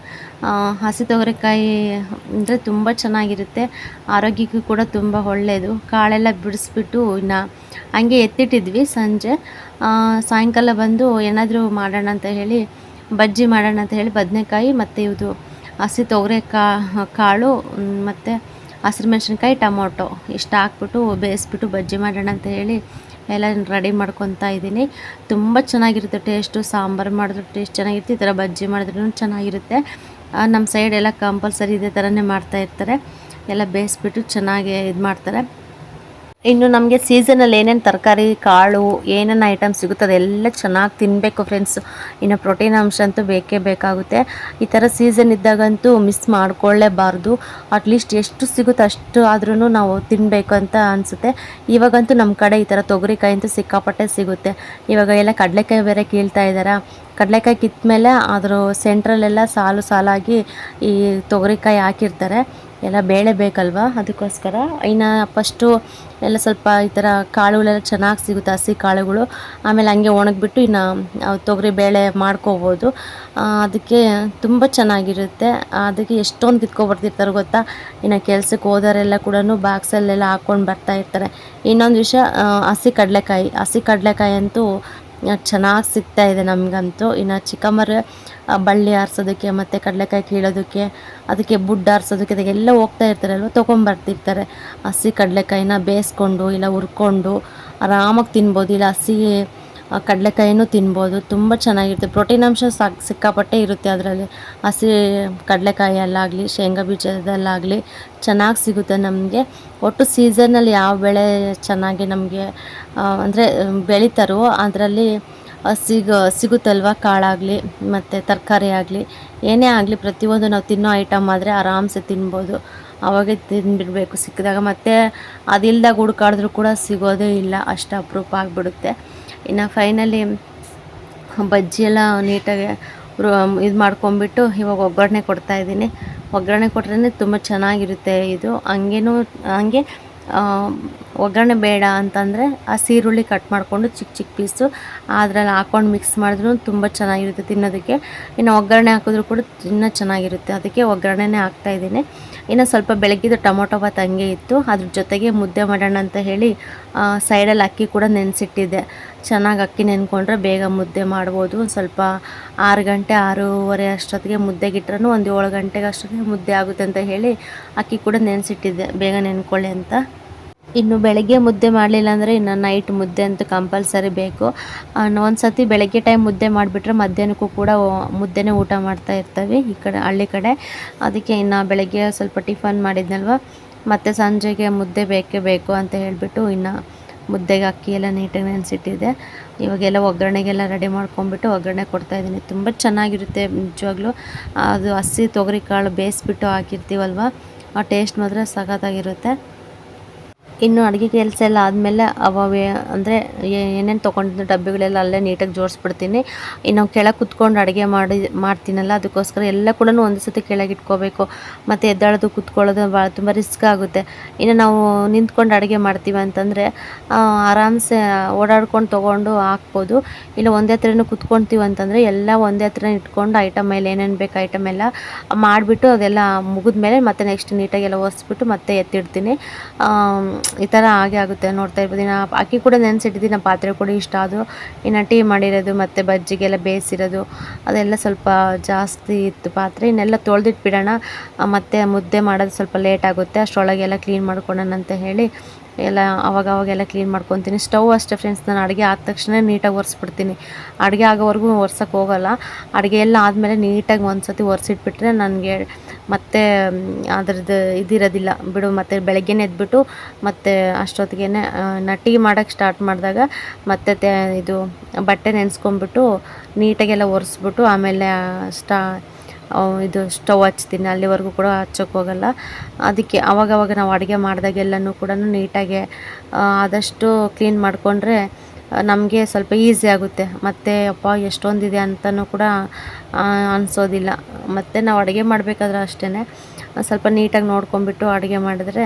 ಹಸಿ ತೊಗರೆಕಾಯಿ ಅಂದರೆ ತುಂಬ ಚೆನ್ನಾಗಿರುತ್ತೆ. ಆರೋಗ್ಯಕ್ಕೂ ಕೂಡ ತುಂಬ ಒಳ್ಳೆಯದು ಕಾಳೆಲ್ಲ ಬಿಡಿಸ್ಬಿಟ್ಟು ಇನ್ನು ಹಂಗೆ ಎತ್ತಿಟ್ಟಿದ್ವಿ ಸಂಜೆ. ಸಾಯಂಕಾಲ ಬಂದು ಏನಾದರೂ ಮಾಡೋಣ ಅಂತ ಹೇಳಿ, ಬಜ್ಜಿ ಮಾಡೋಣ ಅಂತ ಹೇಳಿ ಬದನೆಕಾಯಿ ಮತ್ತು ಇದು ಹಸಿ ತೊಗರೆ ಕಾಳು ಮತ್ತು ಹಸಿರು ಮೆಣಸಿನ್ಕಾಯಿ, ಟೊಮೊಟೊ ಇಷ್ಟು ಹಾಕ್ಬಿಟ್ಟು ಬೇಯಿಸ್ಬಿಟ್ಟು ಬಜ್ಜಿ ಮಾಡೋಣ ಅಂತ ಹೇಳಿ ಎಲ್ಲ ರೆಡಿ ಮಾಡ್ಕೊತಾ ಇದ್ದೀನಿ. ತುಂಬ ಚೆನ್ನಾಗಿರುತ್ತೆ ಟೇಸ್ಟು ಸಾಂಬಾರು ಮಾಡಿದ್ರು ಟೇಸ್ಟ್ ಚೆನ್ನಾಗಿರುತ್ತೆ, ಈ ಥರ ಬಜ್ಜಿ ಮಾಡಿದ್ರೂ ಚೆನ್ನಾಗಿರುತ್ತೆ. ನಮ್ಮ ಸೈಡ್ ಎಲ್ಲ ಕಂಪಲ್ಸರಿ ಇದೇ ಥರನೇ ಮಾಡ್ತಾಯಿರ್ತಾರೆ ಎಲ್ಲ ಬೇಯಿಸ್ಬಿಟ್ಟು ಚೆನ್ನಾಗಿ ಇದು ಮಾಡ್ತಾರೆ ಇನ್ನು ನಮಗೆ ಸೀಸನಲ್ಲಿ ಏನೇನು ತರಕಾರಿ, ಕಾಳು, ಏನೇನು ಐಟಮ್ ಸಿಗುತ್ತದೆ ಎಲ್ಲ ಚೆನ್ನಾಗಿ ತಿನ್ನಬೇಕು ಫ್ರೆಂಡ್ಸ್ ಇನ್ನು ಪ್ರೋಟೀನ್ ಅಂಶ ಅಂತೂ ಬೇಕೇ ಬೇಕಾಗುತ್ತೆ. ಈ ಥರ ಸೀಸನ್ ಇದ್ದಾಗಂತೂ ಮಿಸ್ ಮಾಡ್ಕೊಳ್ಳೇಬಾರ್ದು. ಅಟ್ಲೀಸ್ಟ್ ಎಷ್ಟು ಸಿಗುತ್ತೆ ಅಷ್ಟು ಆದ್ರೂ ನಾವು ತಿನ್ನಬೇಕು ಅಂತ ಅನಿಸುತ್ತೆ. ಇವಾಗಂತೂ ನಮ್ಮ ಕಡೆ ಈ ಥರ ತೊಗರಿಕಾಯಿ ಅಂತೂ ಸಿಕ್ಕಾಪಟ್ಟೆ ಸಿಗುತ್ತೆ. ಇವಾಗ ಎಲ್ಲ ಕಡಲೆಕಾಯಿ ಬೇರೆ ಕೀಳ್ತಾ ಇದ್ದಾರಾ ಕಡಲೆಕಾಯಿ ಕಿತ್ತಮೇಲೆ ಅದ್ರ ಸೆಂಟ್ರಲ್ಲೆಲ್ಲ ಸಾಲು ಸಾಲಾಗಿ ಈ ತೊಗರಿಕಾಯಿ ಹಾಕಿರ್ತಾರೆ. ಎಲ್ಲ ಬೇಳೆ ಬೇಕಲ್ವ? ಅದಕ್ಕೋಸ್ಕರ ಇನ್ನು ಫಸ್ಟು ಎಲ್ಲ ಸ್ವಲ್ಪ ಈ ಥರ ಕಾಳುಗಳೆಲ್ಲ ಚೆನ್ನಾಗಿ ಸಿಗುತ್ತೆ, ಹಸಿ ಕಾಳುಗಳು. ಆಮೇಲೆ ಹಂಗೆ ಒಣಗಿಬಿಟ್ಟು ಇನ್ನು ತೊಗರಿ ಬೇಳೆ ಮಾಡ್ಕೋಬೋದು. ಅದಕ್ಕೆ ತುಂಬ ಚೆನ್ನಾಗಿರುತ್ತೆ. ಅದಕ್ಕೆ ಎಷ್ಟೊಂದು ಕಿತ್ಕೊಬರ್ತಿರ್ತಾರೆ ಗೊತ್ತಾ? ಇನ್ನು ಕೆಲಸಕ್ಕೆ ಹೋದವರೆಲ್ಲ ಕೂಡ ಬಾಕ್ಸಲ್ಲೆಲ್ಲ ಹಾಕ್ಕೊಂಡು ಬರ್ತಾ ಇರ್ತಾರೆ. ಇನ್ನೊಂದು ವಿಷಯ ಹಸಿ ಕಡಲೆಕಾಯಿ. ಹಸಿ ಕಡಲೆಕಾಯಿ ಅಂತೂ ಚೆನ್ನಾಗಿ ಸಿಗ್ತಾಯಿದೆ ನಮಗಂತೂ. ಇನ್ನು ಚಿಕ್ಕಮ್ಮರು ಬಳ್ಳಿ ಆರಿಸೋದಕ್ಕೆ, ಮತ್ತು ಕಡಲೆಕಾಯಿ ಕೀಳೋದಕ್ಕೆ, ಅದಕ್ಕೆ ಬುಡ್ ಆರಿಸೋದಕ್ಕೆ ಅದಕ್ಕೆಲ್ಲ ಹೋಗ್ತಾ ಇರ್ತಾರಲ್ವ ತೊಗೊಂಬರ್ತಿರ್ತಾರೆ. ಹಸಿ ಕಡಲೆಕಾಯಿನ ಬೇಯಿಸ್ಕೊಂಡು, ಇಲ್ಲ ಹುರ್ಕೊಂಡು, ಆರಾಮಾಗಿ ತಿನ್ಬೋದು. ಇಲ್ಲ ಹಸಿ ಕಡಲೆಕಾಯಿನೂ ತಿನ್ಬೋದು. ತುಂಬ ಚೆನ್ನಾಗಿರುತ್ತೆ. ಪ್ರೋಟೀನ್ ಅಂಶ ಸಾಕ್ ಸಿಕ್ಕಾಪಟ್ಟೆ ಇರುತ್ತೆ ಅದರಲ್ಲಿ. ಹಸಿ ಕಡಲೆಕಾಯಲ್ಲಾಗಲಿ, ಶೇಂಗಾ ಬೀಜದಲ್ಲಾಗಲಿ ಚೆನ್ನಾಗಿ ಸಿಗುತ್ತೆ ನಮಗೆ. ಒಟ್ಟು ಸೀಸನಲ್ಲಿ ಯಾವ ಬೆಳೆ ಚೆನ್ನಾಗಿ ನಮಗೆ ಅಂದರೆ ಬೆಳೀತಾರೋ ಅದರಲ್ಲಿ ಸಿಗ, ಸಿಗುತ್ತಲ್ವ? ಕಾಳಾಗಲಿ, ಮತ್ತು ತರಕಾರಿ ಆಗಲಿ, ಏನೇ ಆಗಲಿ ಪ್ರತಿಯೊಂದು ನಾವು ತಿನ್ನೋ ಐಟಮ್ ಆದರೆ ಆರಾಮ್ಸೆ ತಿನ್ಬೋದು. ಅವಾಗೆ ತಿಂದ್ಬಿಡಬೇಕು. ಸಿಕ್ಕಿದಾಗ ಮತ್ತು ಅದಿಲ್ದಾಗ ಹುಡ್ಕಾಡಿದ್ರೂ ಕೂಡ ಸಿಗೋದೇ ಇಲ್ಲ. ಅಷ್ಟು ಅಪರೂಪ ಆಗಿಬಿಡುತ್ತೆ. ಇನ್ನು ಫೈನಲಿ ಬಜ್ಜಿ ಎಲ್ಲ ನೀಟಾಗಿ ಇದು ಮಾಡ್ಕೊಂಬಿಟ್ಟು ಇವಾಗ ಒಗ್ಗರಣೆ ಕೊಡ್ತಾ ಇದ್ದೀನಿ. ಒಗ್ಗರಣೆ ಕೊಟ್ರೇ ತುಂಬ ಚೆನ್ನಾಗಿರುತ್ತೆ ಇದು. ಹಂಗೇನು, ಹಂಗೆ ಒಗ್ಗರಣೆ ಬೇಡ ಅಂತಂದರೆ ಆ ಸೀರುಳ್ಳಿ ಕಟ್ ಮಾಡಿಕೊಂಡು ಚಿಕ್ಕ ಚಿಕ್ಕ ಪೀಸು ಅದ್ರಲ್ಲಿ ಹಾಕ್ಕೊಂಡು ಮಿಕ್ಸ್ ಮಾಡಿದ್ರು ತುಂಬ ಚೆನ್ನಾಗಿರುತ್ತೆ ತಿನ್ನೋದಕ್ಕೆ. ಇನ್ನು ಒಗ್ಗರಣೆ ಹಾಕಿದ್ರು ಕೂಡ ಇನ್ನೂ ಚೆನ್ನಾಗಿರುತ್ತೆ. ಅದಕ್ಕೆ ಒಗ್ಗರಣೆನೇ ಹಾಕ್ತಾಯಿದ್ದೀನಿ ಇನ್ನು ಸ್ವಲ್ಪ ಬೆಳಗ್ಗಿದ್ದು ಟೊಮೊಟೊ ಬಾತ್ ಹಂಗೆ ಇತ್ತು. ಅದ್ರ ಜೊತೆಗೆ ಮುದ್ದೆ ಮಾಡೋಣ ಅಂತ ಹೇಳಿ ಸೈಡಲ್ಲಿ ಅಕ್ಕಿ ಕೂಡ ನೆನೆಸಿಟ್ಟಿದ್ದೆ. ಚೆನ್ನಾಗಿ ಅಕ್ಕಿ ನೆನ್ಕೊಂಡ್ರೆ ಬೇಗ ಮುದ್ದೆ ಮಾಡ್ಬೋದು. ಒಂದು ಸ್ವಲ್ಪ ಆರು ಗಂಟೆ, ಆರೂವರೆ ಅಷ್ಟೊತ್ತಿಗೆ ಮುದ್ದೆಗಿಟ್ರೂ ಒಂದು ಏಳು ಗಂಟೆಗೆ ಅಷ್ಟೊತ್ತಿಗೆ ಮುದ್ದೆ ಆಗುತ್ತೆ ಅಂತ ಹೇಳಿ ಅಕ್ಕಿ ಕೂಡ ನೆನೆಸಿಟ್ಟಿದ್ದೆ. ಬೇಗ ನೆನ್ಕೊಳ್ಳಿ ಅಂತ. ಇನ್ನು ಬೆಳಗ್ಗೆ ಮುದ್ದೆ ಮಾಡಲಿಲ್ಲ ಅಂದರೆ ಇನ್ನು ನೈಟ್ ಮುದ್ದೆ ಅಂತೂ ಕಂಪಲ್ಸರಿ ಬೇಕು. ಒಂದು ಸತಿ ಬೆಳಗ್ಗೆ ಟೈಮ್ ಮುದ್ದೆ ಮಾಡಿಬಿಟ್ರೆ ಮಧ್ಯಾಹ್ನಕ್ಕೂ ಕೂಡ ಮುದ್ದೆನೇ ಊಟ ಮಾಡ್ತಾ ಇರ್ತವೆ ಈ ಕಡೆ, ಹಳ್ಳಿ ಕಡೆ. ಅದಕ್ಕೆ ಇನ್ನು ಬೆಳಗ್ಗೆ ಸ್ವಲ್ಪ ಟಿಫನ್ ಮಾಡಿದ್ನಲ್ವ, ಮತ್ತು ಸಂಜೆಗೆ ಮುದ್ದೆ ಬೇಕೇ ಬೇಕು ಅಂತ ಹೇಳಿಬಿಟ್ಟು ಇನ್ನು ಮುದ್ದೆಗೆ ಅಕ್ಕಿ ಎಲ್ಲ ನೀಟಾಗಿ ನೆನೆಸಿಟ್ಟಿದ್ದೆ. ಇವಾಗೆಲ್ಲ ಒಗ್ಗರಣೆಗೆಲ್ಲ ರೆಡಿ ಮಾಡ್ಕೊಂಬಿಟ್ಟು ಒಗ್ಗರಣೆ ಕೊಡ್ತಾ ಇದ್ದೀನಿ. ತುಂಬ ಚೆನ್ನಾಗಿರುತ್ತೆ ನಿಜವಾಗ್ಲೂ. ಅದು ಹಸಿ ತೊಗರಿ ಕಾಳು ಬೇಯಿಸ್ಬಿಟ್ಟು ಹಾಕಿರ್ತೀವಲ್ವ? ಆ ಟೇಸ್ಟ್ ಮಾತ್ರ ಸಖತ್ತಾಗಿರುತ್ತೆ. ಇನ್ನು ಅಡುಗೆ ಕೆಲಸ ಎಲ್ಲ ಆದಮೇಲೆ ಅವೇ ಅಂದರೆ ಏನೇನು ತೊಗೊಂಡಿದ್ದು ಡಬ್ಬಿಗಳೆಲ್ಲ ಅಲ್ಲೇ ನೀಟಾಗಿ ಜೋಡಿಸ್ಬಿಡ್ತೀನಿ. ಇನ್ನು ಕೆಳಗೆ ಕುತ್ಕೊಂಡು ಅಡುಗೆ ಮಾಡಿ ಮಾಡ್ತೀನಲ್ಲ, ಅದಕ್ಕೋಸ್ಕರ ಎಲ್ಲ ಕೂಡ ಒಂದು ಸತಿ ಕೆಳಗೆ ಇಟ್ಕೋಬೇಕು. ಮತ್ತು ಎದ್ದಾಳೋದು, ಕುತ್ಕೊಳ್ಳೋದು ಭಾಳ ತುಂಬ ರಿಸ್ಕ್ ಆಗುತ್ತೆ. ಇನ್ನು ನಾವು ನಿಂತ್ಕೊಂಡು ಅಡುಗೆ ಮಾಡ್ತೀವಿ ಅಂತಂದರೆ ಆರಾಮ್ಸೆ ಓಡಾಡ್ಕೊಂಡು ತೊಗೊಂಡು ಹಾಕ್ಬೋದು. ಇಲ್ಲ ಒಂದೇ ಹತ್ರನೂ ಕುತ್ಕೊಳ್ತೀವಿ ಅಂತಂದರೆ ಎಲ್ಲ ಒಂದೇ ಹತ್ರ ಇಟ್ಕೊಂಡು ಐಟಮ್ ಮೇಲೆ ಏನೇನು ಬೇಕು ಐಟಮ್ ಎಲ್ಲ ಮಾಡಿಬಿಟ್ಟು ಅದೆಲ್ಲ ಮುಗಿದ್ಮೇಲೆ ಮತ್ತೆ ನೆಕ್ಸ್ಟ್ ನೀಟಾಗಿ ಎಲ್ಲ ಒರೆಸ್ಬಿಟ್ಟು ಮತ್ತೆ ಎತ್ತಿಡ್ತೀನಿ. ಈ ಥರ ಆಗೇ ಆಗುತ್ತೆ ನೋಡ್ತಾ ಇರ್ಬೋದು. ಇನ್ನು ಅಕ್ಕಿ ಕೂಡ ನೆನೆಸಿಟ್ಟಿದ್ದೀನಿ ಪಾತ್ರೆ ಕೂಡ ಇಷ್ಟ. ಆದರೂ ಇನ್ನು ಟೀ ಮಾಡಿರೋದು, ಮತ್ತು ಬಜ್ಜಿಗೆಲ್ಲ ಬೇಯಿಸಿರೋದು, ಅದೆಲ್ಲ ಸ್ವಲ್ಪ ಜಾಸ್ತಿ ಇತ್ತು ಪಾತ್ರೆ. ಇನ್ನೆಲ್ಲ ತೊಳೆದಿಟ್ಬಿಡೋಣ. ಮತ್ತು ಮುದ್ದೆ ಮಾಡೋದು ಸ್ವಲ್ಪ ಲೇಟ್ ಆಗುತ್ತೆ. ಅಷ್ಟರೊಳಗೆಲ್ಲ ಕ್ಲೀನ್ ಮಾಡ್ಕೊಳ್ಳೋಣ ಅಂತ ಹೇಳಿ ಎಲ್ಲ ಅವಾಗ ಅವಾಗೆಲ್ಲ ಕ್ಲೀನ್ ಮಾಡ್ಕೊತೀನಿ. ಸ್ಟವ್ ಅಷ್ಟೇ ಫ್ರೆಂಡ್ಸ್ ನಾನು ಅಡುಗೆ ಆದ ತಕ್ಷಣ ನೀಟಾಗಿ ಒರೆಸ್ಬಿಡ್ತೀನಿ. ಅಡುಗೆ ಆಗೋವರೆಗೂ ಒರ್ಸೋಕ್ಕೆ ಹೋಗಲ್ಲ. ಅಡುಗೆ ಎಲ್ಲ ಆದಮೇಲೆ ನೀಟಾಗಿ ಒಂದು ಸತಿ ಒರೆಸಿಟ್ಬಿಟ್ರೆ ನನಗೆ ಮತ್ತೆ ಅದ್ರದ್ದು ಇದಿರೋದಿಲ್ಲ. ಬಿಡು, ಮತ್ತು ಬೆಳಗ್ಗೆನೆ ಎದ್ಬಿಟ್ಟು, ಮತ್ತು ಅಷ್ಟೊತ್ತಿಗೆ ನಟಿ ಮಾಡೋಕೆ ಮಾಡೋಕ್ಕೆ ಸ್ಟಾರ್ಟ್ ಮಾಡಿದಾಗ, ಮತ್ತೆ ಇದು ಬಟ್ಟೆ ನೆನೆಸ್ಕೊಂಬಿಟ್ಟು ನೀಟಾಗೆಲ್ಲ ಒರೆಸ್ಬಿಟ್ಟು, ಆಮೇಲೆ ಸ್ಟಾ ಇದು ಸ್ಟವ್ ಹಚ್ತೀನಿ. ಅಲ್ಲಿವರೆಗೂ ಕೂಡ ಹಚ್ಚೋಕೆ ಹೋಗಲ್ಲ. ಅದಕ್ಕೆ ಅವಾಗವಾಗ ನಾವು ಅಡುಗೆ ಮಾಡಿದಾಗೆಲ್ಲನೂ ಕೂಡ ನೀಟಾಗೆ ಆದಷ್ಟು ಕ್ಲೀನ್ ಮಾಡಿಕೊಂಡ್ರೆ ನಮಗೆ ಸ್ವಲ್ಪ ಈಸಿ ಆಗುತ್ತೆ. ಮತ್ತು ಅಪ್ಪ ಎಷ್ಟೊಂದಿದೆ ಅಂತಲೂ ಕೂಡ ಅನಿಸೋದಿಲ್ಲ. ಮತ್ತು ನಾವು ಅಡುಗೆ ಮಾಡಬೇಕಾದ್ರೆ ಅಷ್ಟೇ ಸ್ವಲ್ಪ ನೀಟಾಗಿ ನೋಡ್ಕೊಂಬಿಟ್ಟು ಅಡುಗೆ ಮಾಡಿದ್ರೆ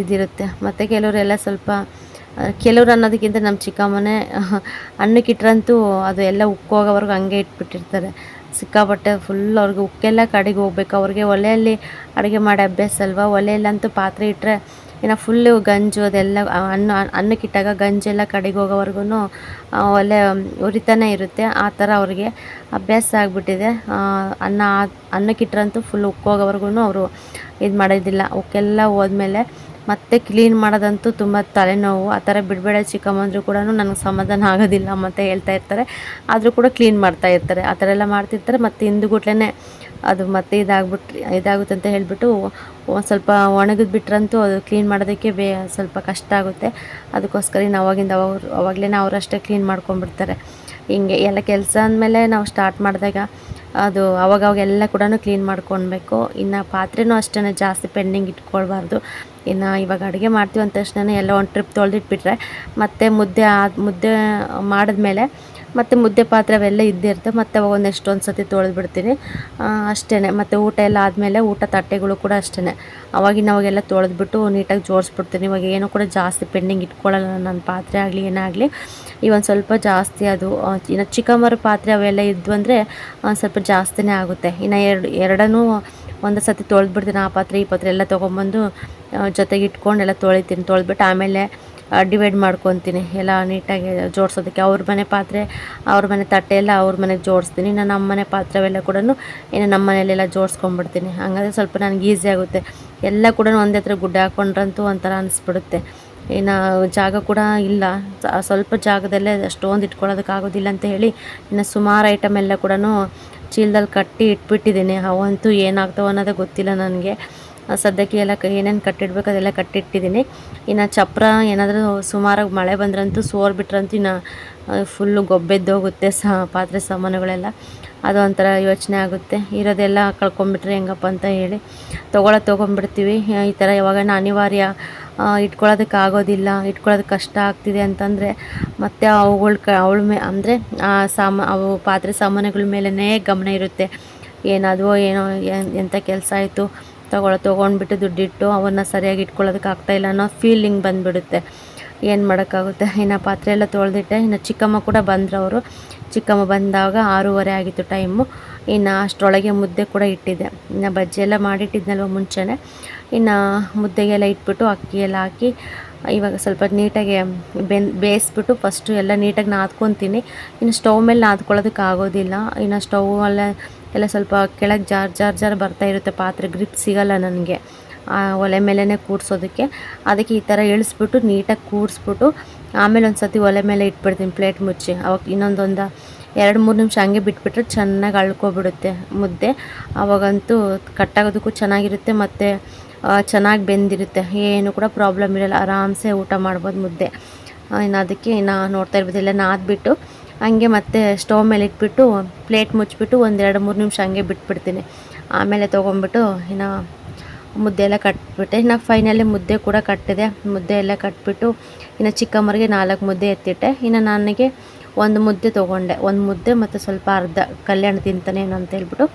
ಇದಿರುತ್ತೆ. ಮತ್ತು ಕೆಲವರೆಲ್ಲ ಸ್ವಲ್ಪ ಕೆಲವ್ರು ಅನ್ನೋದಕ್ಕಿಂತ ನಮ್ಮ ಚಿಕ್ಕಮ್ಮನೇ ಅನ್ನಕ್ಕಿಟ್ರಂತೂ ಅದು ಎಲ್ಲ ಉಕ್ಕೋಗೋವರೆಗೂ ಹಂಗೆ ಇಟ್ಬಿಟ್ಟಿರ್ತಾರೆ. ಸಿಕ್ಕಾಪಟ್ಟೆ ಫುಲ್ ಅವ್ರಿಗೆ ಉಕ್ಕೆಲ್ಲ ಕಡೆಗೆ ಹೋಗ್ಬೇಕು. ಅವ್ರಿಗೆ ಒಲೆಯಲ್ಲಿ ಅಡುಗೆ ಮಾಡಿ ಅಭ್ಯಾಸ ಅಲ್ವಾ? ಒಲೆಯಲ್ಲಂತೂ ಪಾತ್ರೆ ಇಟ್ಟರೆ ಇನ್ನು ಫುಲ್ಲು ಗಂಜು ಅದೆಲ್ಲ ಅನ್ನ ಅನ್ನಕ್ಕಿಟ್ಟಾಗ ಗಂಜೆಲ್ಲ ಕಡೆಗೆ ಹೋಗೋವರೆಗೂ ಒಲೆ ಉರಿತಾನೆ ಇರುತ್ತೆ. ಆ ಥರ ಅವ್ರಿಗೆ ಅಭ್ಯಾಸ ಆಗಿಬಿಟ್ಟಿದೆ. ಅನ್ನ ಅನ್ನಕ್ಕಿಟ್ರಂತೂ ಫುಲ್ ಉಕ್ಕೋಗೋವರೆಗೂ ಅವರು ಇದು ಮಾಡೋದಿಲ್ಲ. ಉಕ್ಕೆಲ್ಲ ಹೋದ್ಮೇಲೆ ಮತ್ತೆ ಕ್ಲೀನ್ ಮಾಡೋದಂತೂ ತುಂಬ ತಲೆನೋವು. ಆ ಥರ ಬಿಡಬೇಡ ಚಿಕ್ಕಮ್ಮಂದ್ರೂ ಕೂಡ ನನಗೆ ಸಮಾಧಾನ ಆಗೋದಿಲ್ಲ ಮತ್ತು ಹೇಳ್ತಾ ಇರ್ತಾರೆ. ಆದರೂ ಕೂಡ ಕ್ಲೀನ್ ಮಾಡ್ತಾ ಇರ್ತಾರೆ. ಆ ಥರ ಎಲ್ಲ ಮಾಡ್ತಿರ್ತಾರೆ. ಮತ್ತು ಹಿಂದುಗುಟ್ಲೆ ಅದು ಮತ್ತೆ ಇದಾಗ್ಬಿಟ್ರಿ, ಇದಾಗುತ್ತೆ ಅಂತ ಹೇಳಿಬಿಟ್ಟು ಸ್ವಲ್ಪ ಒಣಗಿದ್ ಬಿಟ್ರಂತೂ ಅದು ಕ್ಲೀನ್ ಮಾಡೋದಕ್ಕೆ ಬೇ, ಸ್ವಲ್ಪ ಕಷ್ಟ ಆಗುತ್ತೆ. ಅದಕ್ಕೋಸ್ಕರ ಇನ್ನು ಅವಾಗಿಂದ ಅವ್ರು ಅವಾಗಲೇ ಅವರಷ್ಟೇ ಕ್ಲೀನ್ ಮಾಡ್ಕೊಂಡ್ಬಿಡ್ತಾರೆ. ಹಿಂಗೆ ಎಲ್ಲ ಕೆಲಸ ಅಂದಮೇಲೆ ನಾವು ಸ್ಟಾರ್ಟ್ ಮಾಡಿದಾಗ ಅದು ಅವಾಗವಾಗ ಎಲ್ಲ ಕೂಡ ಕ್ಲೀನ್ ಮಾಡ್ಕೊಳ್ಬೇಕು ಇನ್ನು ಪಾತ್ರೆನೂ ಅಷ್ಟೇ ಜಾಸ್ತಿ ಪೆಂಡಿಂಗ್ ಇಟ್ಕೊಳ್ಬಾರ್ದು. ಇನ್ನು ಇವಾಗ ಅಡುಗೆ ಮಾಡ್ತೀವಿ ಅಂದ ತಕ್ಷಣ ಎಲ್ಲ ಒಂದು ಟ್ರಿಪ್ ತೊಳೆದಿಟ್ಬಿಟ್ರೆ ಮತ್ತು ಮುದ್ದೆ ಮುದ್ದೆ ಮಾಡಿದ್ಮೇಲೆ ಮತ್ತು ಮುದ್ದೆ ಪಾತ್ರೆ ಅವೆಲ್ಲ ಇದ್ದೇ ಇರುತ್ತೆ. ಮತ್ತು ಅವಾಗ ಒಂದು ಎಷ್ಟೊಂದು ಸತಿ ತೊಳೆದ್ಬಿಡ್ತೀನಿ ಅಷ್ಟೇ ಮತ್ತು ಊಟ ಎಲ್ಲ ಆದಮೇಲೆ ಊಟ ತಟ್ಟೆಗಳು ಕೂಡ ಅಷ್ಟೇ ಅವಾಗಿನ ಅವಾಗೆಲ್ಲ ತೊಳೆದ್ಬಿಟ್ಟು ನೀಟಾಗಿ ಜೋಡಿಸ್ಬಿಡ್ತೀನಿ. ಇವಾಗ ಏನೂ ಕೂಡ ಜಾಸ್ತಿ ಪೆಂಡಿಂಗ್ ಇಟ್ಕೊಳ್ಳಲ್ಲ ನನ್ನ ಪಾತ್ರೆ ಆಗಲಿ ಏನಾಗಲಿ ಈ ಒಂದು ಸ್ವಲ್ಪ ಜಾಸ್ತಿ ಅದು ಇನ್ನು ಚಿಕ್ಕಮ್ಮರ ಪಾತ್ರೆ ಅವೆಲ್ಲ ಇದ್ದು ಅಂದರೆ ಸ್ವಲ್ಪ ಜಾಸ್ತಿನೇ ಆಗುತ್ತೆ. ಇನ್ನು ಎರಡು, ಎರಡನ್ನೂ ಒಂದು ಸತಿ ತೊಳೆದ್ಬಿಡ್ತೀನಿ. ಆ ಪಾತ್ರೆ, ಈ ಪಾತ್ರೆ ಎಲ್ಲ ತೊಗೊಂಬಂದು ಜೊತೆಗೆ ಇಟ್ಕೊಂಡು ಎಲ್ಲ ತೊಳಿತೀನಿ. ತೊಳೆದ್ಬಿಟ್ಟು ಆಮೇಲೆ ಡಿವೈಡ್ ಮಾಡ್ಕೊತೀನಿ. ಎಲ್ಲ ನೀಟಾಗಿ ಜೋಡಿಸೋದಕ್ಕೆ ಅವ್ರ ಮನೆ ಪಾತ್ರೆ, ಅವ್ರ ಮನೆ ತಟ್ಟೆ ಎಲ್ಲ ಅವ್ರ ಮನೆಗೆ ಜೋಡಿಸ್ತೀನಿ. ನಾನು ನಮ್ಮ ಮನೆ ಪಾತ್ರೆ ಅವೆಲ್ಲ ಕೂಡ ಇನ್ನು ನಮ್ಮ ಮನೆಯಲ್ಲೆಲ್ಲ ಜೋಡಿಸ್ಕೊಂಡ್ಬಿಡ್ತೀನಿ ಹಾಗಾದ್ರೆ ಸ್ವಲ್ಪ ನನಗೆ ಈಸಿ ಆಗುತ್ತೆ. ಎಲ್ಲ ಕೂಡ ಒಂದೇ ಹತ್ರ ಗುಡ್ಡೆ ಹಾಕ್ಕೊಂಡ್ರಂತೂ ಒಂಥರ ಅನಿಸ್ಬಿಡುತ್ತೆ. ಇನ್ನು ಜಾಗ ಕೂಡ ಇಲ್ಲ. ಸ್ವಲ್ಪ ಜಾಗದಲ್ಲೇ ಅಷ್ಟೊಂದು ಇಟ್ಕೊಳ್ಳೋದಕ್ಕಾಗೋದಿಲ್ಲ ಅಂತ ಹೇಳಿ ಇನ್ನು ಸುಮಾರು ಐಟಮ್ ಎಲ್ಲ ಕೂಡ ಚೀಲದಲ್ಲಿ ಕಟ್ಟಿ ಇಟ್ಬಿಟ್ಟಿದ್ದೀನಿ. ಅವಂತೂ ಏನಾಗ್ತಾವೆ ಅನ್ನೋದೇ ಗೊತ್ತಿಲ್ಲ ನನಗೆ. ಸದ್ಯಕ್ಕೆ ಎಲ್ಲ ಏನೇನು ಕಟ್ಟಿಡ್ಬೇಕು ಅದೆಲ್ಲ ಕಟ್ಟಿಟ್ಟಿದ್ದೀನಿ. ಇನ್ನು ಚಪ್ರ ಏನಾದರೂ ಸುಮಾರಾಗಿ ಮಳೆ ಬಂದ್ರಂತೂ ಸೋರ್ಬಿಟ್ರಂತೂ ಇನ್ನು ಫುಲ್ಲು ಗೊಬ್ಬೆದ್ದೋಗುತ್ತೆ ಸ, ಪಾತ್ರೆ ಸಾಮಾನುಗಳೆಲ್ಲ. ಅದು ಒಂಥರ ಯೋಚನೆ ಆಗುತ್ತೆ. ಇರೋದೆಲ್ಲ ಕಳ್ಕೊಂಬಿಟ್ರೆ ಹೆಂಗಪ್ಪ ಅಂತ ಹೇಳಿ ತೊಗೊಳೋದು ತೊಗೊಂಬಿಡ್ತೀವಿ. ಈ ಥರ ಯಾವಾಗ ಅನಿವಾರ್ಯ ಇಟ್ಕೊಳ್ಳೋದಕ್ಕೆ ಆಗೋದಿಲ್ಲ ಇಟ್ಕೊಳ್ಳೋದಕ್ಕೆ ಕಷ್ಟ ಆಗ್ತಿದೆ ಅಂತಂದರೆ ಮತ್ತು ಅವುಗಳ ಕ, ಅವಳ ಮೇ, ಅಂದರೆ ಆ ಸಾಮ, ಅವು ಪಾತ್ರೆ ಸಾಮಾನುಗಳ ಮೇಲೇ ಗಮನ ಇರುತ್ತೆ. ಏನಾದವೋ ಏನೋ, ಏನ್- ಎಂಥ ಕೆಲಸ ಆಯಿತು ತಗೊಳ್ಳೋ ತೊಗೊಂಡ್ಬಿಟ್ಟು ದುಡ್ಡಿಟ್ಟು ಅವನ್ನ ಸರಿಯಾಗಿ ಇಟ್ಕೊಳ್ಳೋದಕ್ಕೆ ಆಗ್ತಾಯಿಲ್ಲ ಅನ್ನೋ ಫೀಲಿಂಗ್ ಬಂದುಬಿಡುತ್ತೆ. ಏನು ಮಾಡೋಕ್ಕಾಗುತ್ತೆ? ಇನ್ನು ಪಾತ್ರೆ ಎಲ್ಲ ತೊಳೆದಿಟ್ಟೆ. ಇನ್ನು ಚಿಕ್ಕಮ್ಮ ಕೂಡ ಬಂದರು ಅವರು ಚಿಕ್ಕಮ್ಮ ಬಂದಾಗ ಆರೂವರೆ ಆಗಿತ್ತು ಟೈಮು ಇನ್ನು ಅಷ್ಟರೊಳಗೆ ಮುದ್ದೆ ಕೂಡ ಇಟ್ಟಿದ್ದೆ ಇನ್ನು ಬಜ್ಜಿ ಎಲ್ಲ ಮಾಡಿಟ್ಟಿದ್ನಲ್ವ ಮುಂಚೆನೇ. ಇನ್ನು ಮುದ್ದೆಗೆಲ್ಲ ಇಟ್ಬಿಟ್ಟು ಅಕ್ಕಿ ಎಲ್ಲ ಹಾಕಿ, ಇವಾಗ ಸ್ವಲ್ಪ ನೀಟಾಗಿ ಬೆನ್, ಬೇಯಿಸ್ಬಿಟ್ಟು ಫಸ್ಟು ಎಲ್ಲ ನೀಟಾಗಿ ನಾದ್ಕೊತೀನಿ. ಇನ್ನು ಸ್ಟವ್ ಮೇಲೆ ನಾದ್ಕೊಳ್ಳೋದಕ್ಕೆ ಆಗೋದಿಲ್ಲ. ಇನ್ನು ಸ್ಟೌವಲ್ಲೇ ಎಲ್ಲ ಸ್ವಲ್ಪ ಕೆಳಗೆ ಜಾರ್ ಜಾರ್ ಜಾರ್ ಬರ್ತಾ ಇರುತ್ತೆ ಪಾತ್ರೆ, ಗ್ರಿಪ್ ಸಿಗಲ್ಲ ನನಗೆ. ಒಲೆ ಮೇಲೇ ಕೂಡ್ಸೋದಕ್ಕೆ ಅದಕ್ಕೆ ಈ ಥರ ಇಳಿಸ್ಬಿಟ್ಟು ನೀಟಾಗಿ ಕೂಡಿಸ್ಬಿಟ್ಟು ಆಮೇಲೆ ಒಂದು ಸತಿ ಒಲೆ ಮೇಲೆ ಇಟ್ಬಿಡ್ತೀನಿ ಪ್ಲೇಟ್ ಮುಚ್ಚಿ. ಅವಾಗ ಇನ್ನೊಂದೊಂದು ಎರಡು ಮೂರು ನಿಮಿಷ ಹಂಗೆ ಬಿಟ್ಬಿಟ್ರೆ ಚೆನ್ನಾಗಿ ಅಳ್ಕೊಬಿಡುತ್ತೆ ಮುದ್ದೆ. ಆವಾಗಂತೂ ಕಟ್ಟಾಗೋದಕ್ಕೂ ಚೆನ್ನಾಗಿರುತ್ತೆ ಮತ್ತು ಚೆನ್ನಾಗಿ ಬೆಂದಿರುತ್ತೆ. ಏನು ಕೂಡ ಪ್ರಾಬ್ಲಮ್ ಇರಲ್ಲ. ಆರಾಮ್ಸೆ ಊಟ ಮಾಡ್ಬೋದು ಮುದ್ದೆ. ಇನ್ನು ಅದಕ್ಕೆ ಇನ್ನು ನೋಡ್ತಾ ಇರ್ಬೋದು. ಇಲ್ಲ ನಾದ್ಬಿಟ್ಟು ಹಂಗೆ ಮತ್ತೆ ಸ್ಟವ್ ಮೇಲೆ ಇಟ್ಬಿಟ್ಟು ಪ್ಲೇಟ್ ಮುಚ್ಚಿಬಿಟ್ಟು ಎರಡು ಮೂರು ನಿಮಿಷ ಹಂಗೆ ಬಿಟ್ಬಿಡ್ತೀನಿ. ಆಮೇಲೆ ತೊಗೊಂಬಿಟ್ಟು ಇನ್ನು ಮುದ್ದೆ ಎಲ್ಲ ಕಟ್ಬಿಟ್ಟೆ. ಇನ್ನು ಫೈನಲಿ ಮುದ್ದೆ ಕೂಡ ಕಟ್ಟಿದೆ. ಮುದ್ದೆ ಎಲ್ಲ ಕಟ್ಬಿಟ್ಟು ಇನ್ನು ಚಿಕ್ಕಮ್ಮರಿಗೆ ನಾಲ್ಕು ಮುದ್ದೆ ಎತ್ತಿಟ್ಟೆ. ಇನ್ನು ನನಗೆ ಒಂದು ಮುದ್ದೆ ತೊಗೊಂಡೆ. ಒಂದು ಮುದ್ದೆ ಮತ್ತು ಸ್ವಲ್ಪ ಅರ್ಧ ಕಲ್ಯಾಣ ತಿಂತಾನೇನು ಅಂತ ಹೇಳ್ಬಿಟ್ಟು.